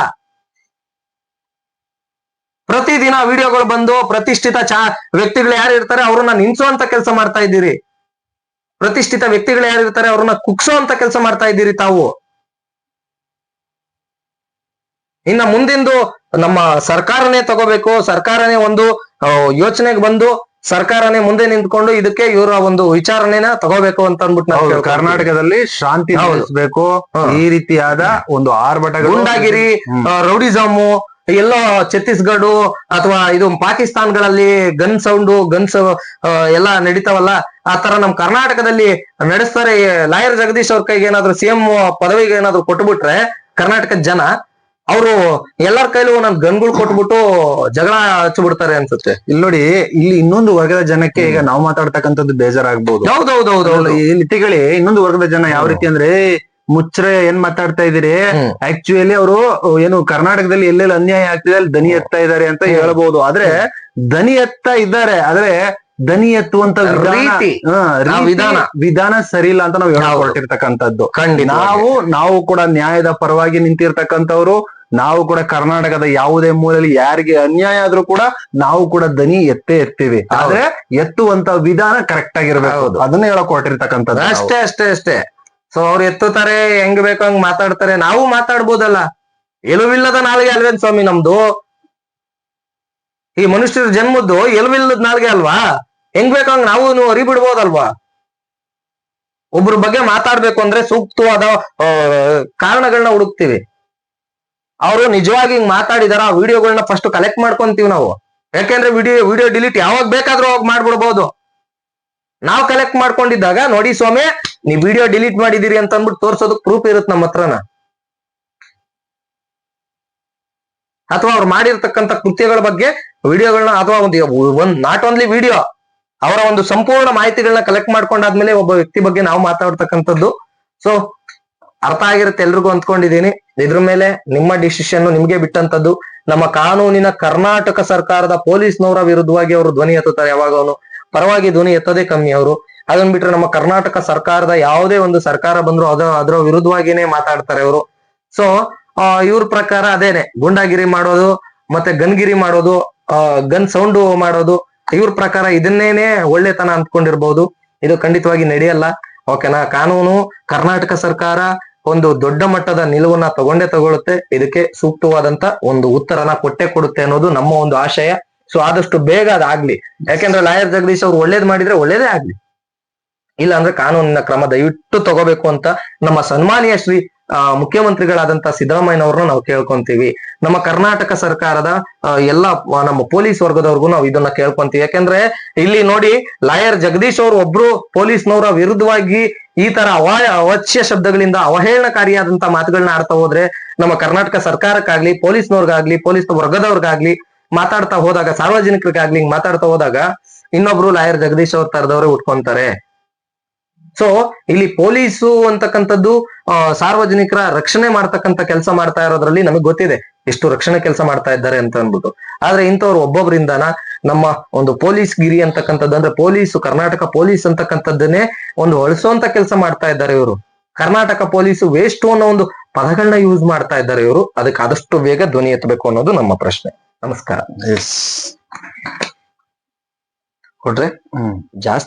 ಪ್ರತಿದಿನ ವಿಡಿಯೋಗಳು ಬಂದು ಪ್ರತಿಷ್ಠಿತ ಚಾ ವ್ಯಕ್ತಿಗಳು ಯಾರು ಇರ್ತಾರೆ ಅವ್ರನ್ನ ಅಂತ ಕೆಲಸ ಮಾಡ್ತಾ ಇದ್ದೀರಿ. ಪ್ರತಿಷ್ಠಿತ ವ್ಯಕ್ತಿಗಳು ಯಾರು ಇರ್ತಾರೆ ಅವ್ರನ್ನ ಕುಗ್ಸೋಂತ ಕೆಲಸ ಮಾಡ್ತಾ ಇದ್ದೀರಿ ತಾವು. ಇನ್ನ ಮುಂದಿಂದು ನಮ್ಮ ಸರ್ಕಾರನೇ ತಗೋಬೇಕು, ಸರ್ಕಾರನೇ ಒಂದು ಯೋಚನೆಗೆ ಬಂದು ಸರ್ಕಾರನೇ ಮುಂದೆ ನಿಂತ್ಕೊಂಡು ಇದಕ್ಕೆ ಇವರ ಒಂದು ವಿಚಾರಣೆನ ತಗೋಬೇಕು ಅಂತ ಅನ್ಬಿಟ್ಟು ನಾವು ಕರ್ನಾಟಕದಲ್ಲಿ ಶಾಂತಿ ಬೇಕು ಈ ರೀತಿಯಾದ ಒಂದು ಆರ್ಭಟ ಗುಂಡಾಗಿರಿ. ರೌಡಿಸಮ್ ಎಲ್ಲೋ ಛತ್ತೀಸ್ಗಢ ಅಥವಾ ಇದು ಪಾಕಿಸ್ತಾನ್ಗಳಲ್ಲಿ ಗನ್ ಸೌಂಡ್ ಗನ್ಸ್ ಎಲ್ಲ ನಡೀತಾವಲ್ಲ ಆ ತರ ನಮ್ ಕರ್ನಾಟಕದಲ್ಲಿ ನಡೆಸ್ತಾರೆ. ಲಾಯರ್ ಜಗದೀಶ್ ಅವ್ರ ಕೈಗೆ ಏನಾದ್ರು ಸಿಎಂ ಪದವಿಗೆ ಏನಾದ್ರು ಕೊಟ್ಬಿಟ್ರೆ ಕರ್ನಾಟಕದ ಜನ ಅವರು ಎಲ್ಲರ ಕೈಲೂ ಒಂದೊಂದು ಗನ್ಗಳು ಕೊಟ್ಬಿಟ್ಟು ಜಗಳ ಹಚ್ಚಿಬಿಡ್ತಾರೆ ಅನ್ಸುತ್ತೆ. ಇಲ್ಲಿ ನೋಡಿ ಇಲ್ಲಿ ಇನ್ನೊಂದು ವರ್ಗದ ಜನಕ್ಕೆ ಈಗ ನಾವು ಮಾತಾಡ್ತಕ್ಕಂಥದ್ದು ಬೇಜಾರಾಗ್ಬೋದು. ಹೌದೌದೌದು ಇಲ್ಲಿ ತಿಳಿ ಇನ್ನೊಂದು ವರ್ಗದ ಜನ ಯಾವ ರೀತಿ ಅಂದ್ರೆ ಮುಚ್ಚ್ರೆ ಏನ್ ಮಾತಾಡ್ತಾ ಇದೀರಿ ಆಕ್ಚುಯಲಿ ಆಕ್ಚುಲಿ ಅವರು ಏನು ಕರ್ನಾಟಕದಲ್ಲಿ ಎಲ್ಲೆಲ್ಲಿ ಅನ್ಯಾಯ ಆಗ್ತಿದೆ ಅಲ್ಲಿ ದನಿ ಎತ್ತಾ ಇದ್ದಾರೆ ಅಂತ ಹೇಳ್ಬಹುದು ಆದ್ರೆ ದನಿ ಎತ್ತಾ ಇದ್ದಾರೆ ಆದ್ರೆ ದನಿ ಎತ್ತುವಂತ ವಿಧಾನ ರೀತಿ. ವಿಧಾನ. ವಿಧಾನ ಸರಿ ಇಲ್ಲ ಅಂತ ನಾವು ಖಂಡಿತ ನಾವು ನಾವು ಕೂಡ ನ್ಯಾಯದ ಪರವಾಗಿ ನಿಂತಿರ್ತಕ್ಕಂಥವ್ರು ನಾವು ಕೂಡ ಕರ್ನಾಟಕದ ಯಾವುದೇ ಮೂಲೆಯಲ್ಲಿ ಯಾರಿಗೆ ಅನ್ಯಾಯ ಆದ್ರೂ ಕೂಡ ನಾವು ಕೂಡ ದನಿ ಎತ್ತೇ ಎತ್ತೀವಿ. ಆದ್ರೆ ಎತ್ತುವಂತ ವಿಧಾನ ಕರೆಕ್ಟ್ ಆಗಿರ್ಬೇಕು. ಅದನ್ನ ಹೇಳಕ್ ಹೊರಟಿರ್ತಕ್ಕಂಥದ್ದು ಅಷ್ಟೇ ಅಷ್ಟೇ ಅಷ್ಟೇ. ಸೊ ಅವ್ರು ಎತ್ತುತ್ತಾರೆ ಹೆಂಗ್ ಬೇಕೋ ಹಂಗ್ ಮಾತಾಡ್ತಾರೆ. ನಾವು ಮಾತಾಡ್ಬೋದಲ್ಲ. ಎಲುವಿಲ್ಲದ ನಾಲ್ಗೆ ಅಲ್ವೇನ್ ಸ್ವಾಮಿ ನಮ್ದು? ಈ ಮನುಷ್ಯರ ಜನ್ಮದ್ದು ಎಲುವಿಲ್ಲದ ನಾಲ್ಗೆ ಅಲ್ವಾ? ಹೆಂಗ್ ಬೇಕೋ ಹಂಗ್ ನಾವು ಅರಿ ಬಿಡ್ಬೋದಲ್ವಾ ಒಬ್ರ ಬಗ್ಗೆ ಮಾತಾಡ್ಬೇಕು ಅಂದ್ರೆ ಸೂಕ್ತವಾದ ಕಾರಣಗಳನ್ನ ಹುಡುಕ್ತಿವಿ. ಅವರು ನಿಜವಾಗಿ ಹಿಂಗ್ ಮಾತಾಡಿದಾರ, ಆ ವಿಡಿಯೋಗಳನ್ನ ಫಸ್ಟ್ ಕಲೆಕ್ಟ್ ಮಾಡ್ಕೊಂತೀವಿ ನಾವು. ಯಾಕೆಂದ್ರೆ ವಿಡಿಯೋ ವಿಡಿಯೋ ಡಿಲೀಟ್ ಯಾವಾಗ ಬೇಕಾದ್ರೂ ಅವಾಗ ಮಾಡ್ಬಿಡ್ಬೋದು. ನಾವ್ ಕಲೆಕ್ಟ್ ಮಾಡ್ಕೊಂಡಿದ್ದಾಗ, ನೋಡಿ ಸ್ವಾಮಿ, ನೀವ್ ವಿಡಿಯೋ ಡಿಲೀಟ್ ಮಾಡಿದೀರಿ ಅಂತ ಅಂದ್ಬಿಟ್ಟು ತೋರ್ಸೋದಕ್ ಪ್ರೂಫ್ ಇರುತ್ತೆ ನಮ್ಮ ಹತ್ರನ. ಅಥವಾ ಅವ್ರು ಮಾಡಿರ್ತಕ್ಕಂಥ ಕೃತ್ಯಗಳ ಬಗ್ಗೆ ವಿಡಿಯೋಗಳನ್ನ ಅಥವಾ ಒಂದು ಒಂದ್ ನಾಟ್ ಓನ್ಲಿ ವಿಡಿಯೋ, ಅವರ ಒಂದು ಸಂಪೂರ್ಣ ಮಾಹಿತಿಗಳನ್ನ ಕಲೆಕ್ಟ್ ಮಾಡ್ಕೊಂಡಾದ್ಮೇಲೆ ಒಬ್ಬ ವ್ಯಕ್ತಿ ಬಗ್ಗೆ ನಾವು ಮಾತಾಡ್ತಕ್ಕಂಥದ್ದು. ಸೊ ಅರ್ಥ ಆಗಿರುತ್ತೆ ಎಲ್ರಿಗೂ ಅಂದ್ಕೊಂಡಿದ್ದೀನಿ ಇದ್ರ ಮೇಲೆ ನಿಮ್ಮ ಡಿಸಿಷನ್ ನಿಮ್ಗೆ ಬಿಟ್ಟಂತದ್ದು ನಮ್ಮ ಕಾನೂನಿನ ಕರ್ನಾಟಕ ಸರ್ಕಾರದ ಪೊಲೀಸ್ನವರ ವಿರುದ್ಧವಾಗಿ ಅವರು ಧ್ವನಿ ಎತ್ತುತ್ತಾರೆ. ಯಾವಾಗನು ಪರವಾಗಿ ಧ್ವನಿ ಎತ್ತೋದೇ ಕಮ್ಮಿ ಅವರು. ಅದನ್ನ ಬಿಟ್ರೆ ನಮ್ಮ ಕರ್ನಾಟಕ ಸರ್ಕಾರದ ಯಾವುದೇ ಒಂದು ಸರ್ಕಾರ ಬಂದ್ರು ಅದ, ಅದರ ವಿರುದ್ಧವಾಗಿನೇ ಮಾತಾಡ್ತಾರೆ ಅವರು ಸೊ ಇವ್ರ ಪ್ರಕಾರ ಅದೇನೆ. ಗುಂಡಾಗಿರಿ ಮಾಡೋದು, ಮತ್ತೆ ಗನ್ಗಿರಿ ಮಾಡೋದು ಗನ್ ಸೌಂಡು ಮಾಡೋದು, ಇವ್ರ ಪ್ರಕಾರ ಇದನ್ನೇನೆ ಒಳ್ಳೆತನ ಅಂದ್ಕೊಂಡಿರ್ಬಹುದು ಇದು ಖಂಡಿತವಾಗಿ ನಡೆಯಲ್ಲ. ಓಕೆನಾ? ಕಾನೂನು, ಕರ್ನಾಟಕ ಸರ್ಕಾರ ಒಂದು ದೊಡ್ಡ ಮಟ್ಟದ ನಿಲುವನ್ನ ತಗೊಂಡೇ ತಗೊಳುತ್ತೆ ಇದಕ್ಕೆ ಸೂಕ್ತವಾದಂತ ಒಂದು ಉತ್ತರನ ಕೊಟ್ಟೆ ಕೊಡುತ್ತೆ ಅನ್ನೋದು ನಮ್ಮ ಒಂದು ಆಶಯ. ಸೊ ಆದಷ್ಟು ಬೇಗ ಅದಾಗ್ಲಿ ಯಾಕೆಂದ್ರೆ ಲಾಯರ್ ಜಗದೀಶ್ ಅವ್ರು ಒಳ್ಳೇದ್ ಮಾಡಿದ್ರೆ ಒಳ್ಳೇದೇ ಆಗ್ಲಿ. ಇಲ್ಲ ಅಂದ್ರೆ ಕಾನೂನಿನ ಕ್ರಮ ದಯವಿಟ್ಟು ತಗೋಬೇಕು ಅಂತ ನಮ್ಮ ಸನ್ಮಾನೀಯ ಶ್ರೀ ಆ, ಮುಖ್ಯಮಂತ್ರಿಗಳಾದಂತ ಸಿದ್ದರಾಮಯ್ಯನವ್ರನ್ನ ನಾವು ಕೇಳ್ಕೊಂತೀವಿ. ನಮ್ಮ ಕರ್ನಾಟಕ ಸರ್ಕಾರದ ಎಲ್ಲ ನಮ್ಮ ಪೊಲೀಸ್ ವರ್ಗದವ್ರಿಗೂ ನಾವು ಇದನ್ನ ಕೇಳ್ಕೊಂತೀವಿ. ಯಾಕೆಂದ್ರೆ ಇಲ್ಲಿ ನೋಡಿ ಲಾಯರ್ ಜಗದೀಶ್ ಅವರು ಒಬ್ರು ಪೊಲೀಸ್ನವರ ವಿರುದ್ಧವಾಗಿ ಈ ತರ ಅವ ಅವಾಚ್ಯ ಶಬ್ದಗಳಿಂದ ಅವಹೇಳನಕಾರಿಯಾದಂತ ಮಾತುಗಳನ್ನ ಆಡ್ತಾ ಹೋದ್ರೆ ನಮ್ಮ ಕರ್ನಾಟಕ ಸರ್ಕಾರಕ್ಕಾಗ್ಲಿ, ಪೊಲೀಸ್ನವ್ರಿಗಾಗ್ಲಿ, ಪೊಲೀಸ್ ವರ್ಗದವ್ರಿಗಾಗ್ಲಿ ಮಾತಾಡ್ತಾ ಹೋದಾಗ, ಸಾರ್ವಜನಿಕರಿಗಾಗ್ಲಿ ಮಾತಾಡ್ತಾ ಹೋದಾಗ ಇನ್ನೊಬ್ರು ಲಾಯರ್ ಜಗದೀಶ್ ಅವ್ರ ತರದವ್ರೆ ಉಟ್ಕೊಂತಾರೆ. ಸೊ ಇಲ್ಲಿ ಪೊಲೀಸು ಅಂತಕ್ಕಂಥದ್ದು ಸಾರ್ವಜನಿಕರ ರಕ್ಷಣೆ ಮಾಡ್ತಕ್ಕಂಥ ಕೆಲಸ ಮಾಡ್ತಾ ಇರೋದ್ರಲ್ಲಿ ನಮಗೆ ಗೊತ್ತಿದೆ ಎಷ್ಟು ರಕ್ಷಣೆ ಕೆಲಸ ಮಾಡ್ತಾ ಇದ್ದಾರೆ ಅಂತ ಅನ್ಬಿಟ್ಟು ಆದ್ರೆ ಇಂಥವ್ರು ಒಬ್ಬೊಬ್ಬರಿಂದನ ನಮ್ಮ ಒಂದು ಪೊಲೀಸ್ ಗಿರಿ ಅಂತಕ್ಕಂಥದ್ದು ಅಂದ್ರೆ ಪೊಲೀಸು ಕರ್ನಾಟಕ ಪೊಲೀಸ್ ಅಂತಕ್ಕಂಥದ್ದನ್ನೇ ಒಂದು ಅಳಿಸುವಂತ ಕೆಲಸ ಮಾಡ್ತಾ ಇದ್ದಾರೆ ಇವರು. ಕರ್ನಾಟಕ ಪೊಲೀಸು ವೇಸ್ಟ್ ಅನ್ನೋ ಒಂದು ಪದಗಳನ್ನ ಯೂಸ್ ಮಾಡ್ತಾ ಇದ್ದಾರೆ ಇವರು. ಅದಕ್ಕೆ ಆದಷ್ಟು ಬೇಗ ಧ್ವನಿ ಎತ್ತಬೇಕು ಅನ್ನೋದು ನಮ್ಮ ಪ್ರಶ್ನೆ. ನಮಸ್ಕಾರ. ಹ್ಮ್. ಜಾಸ್ತಿ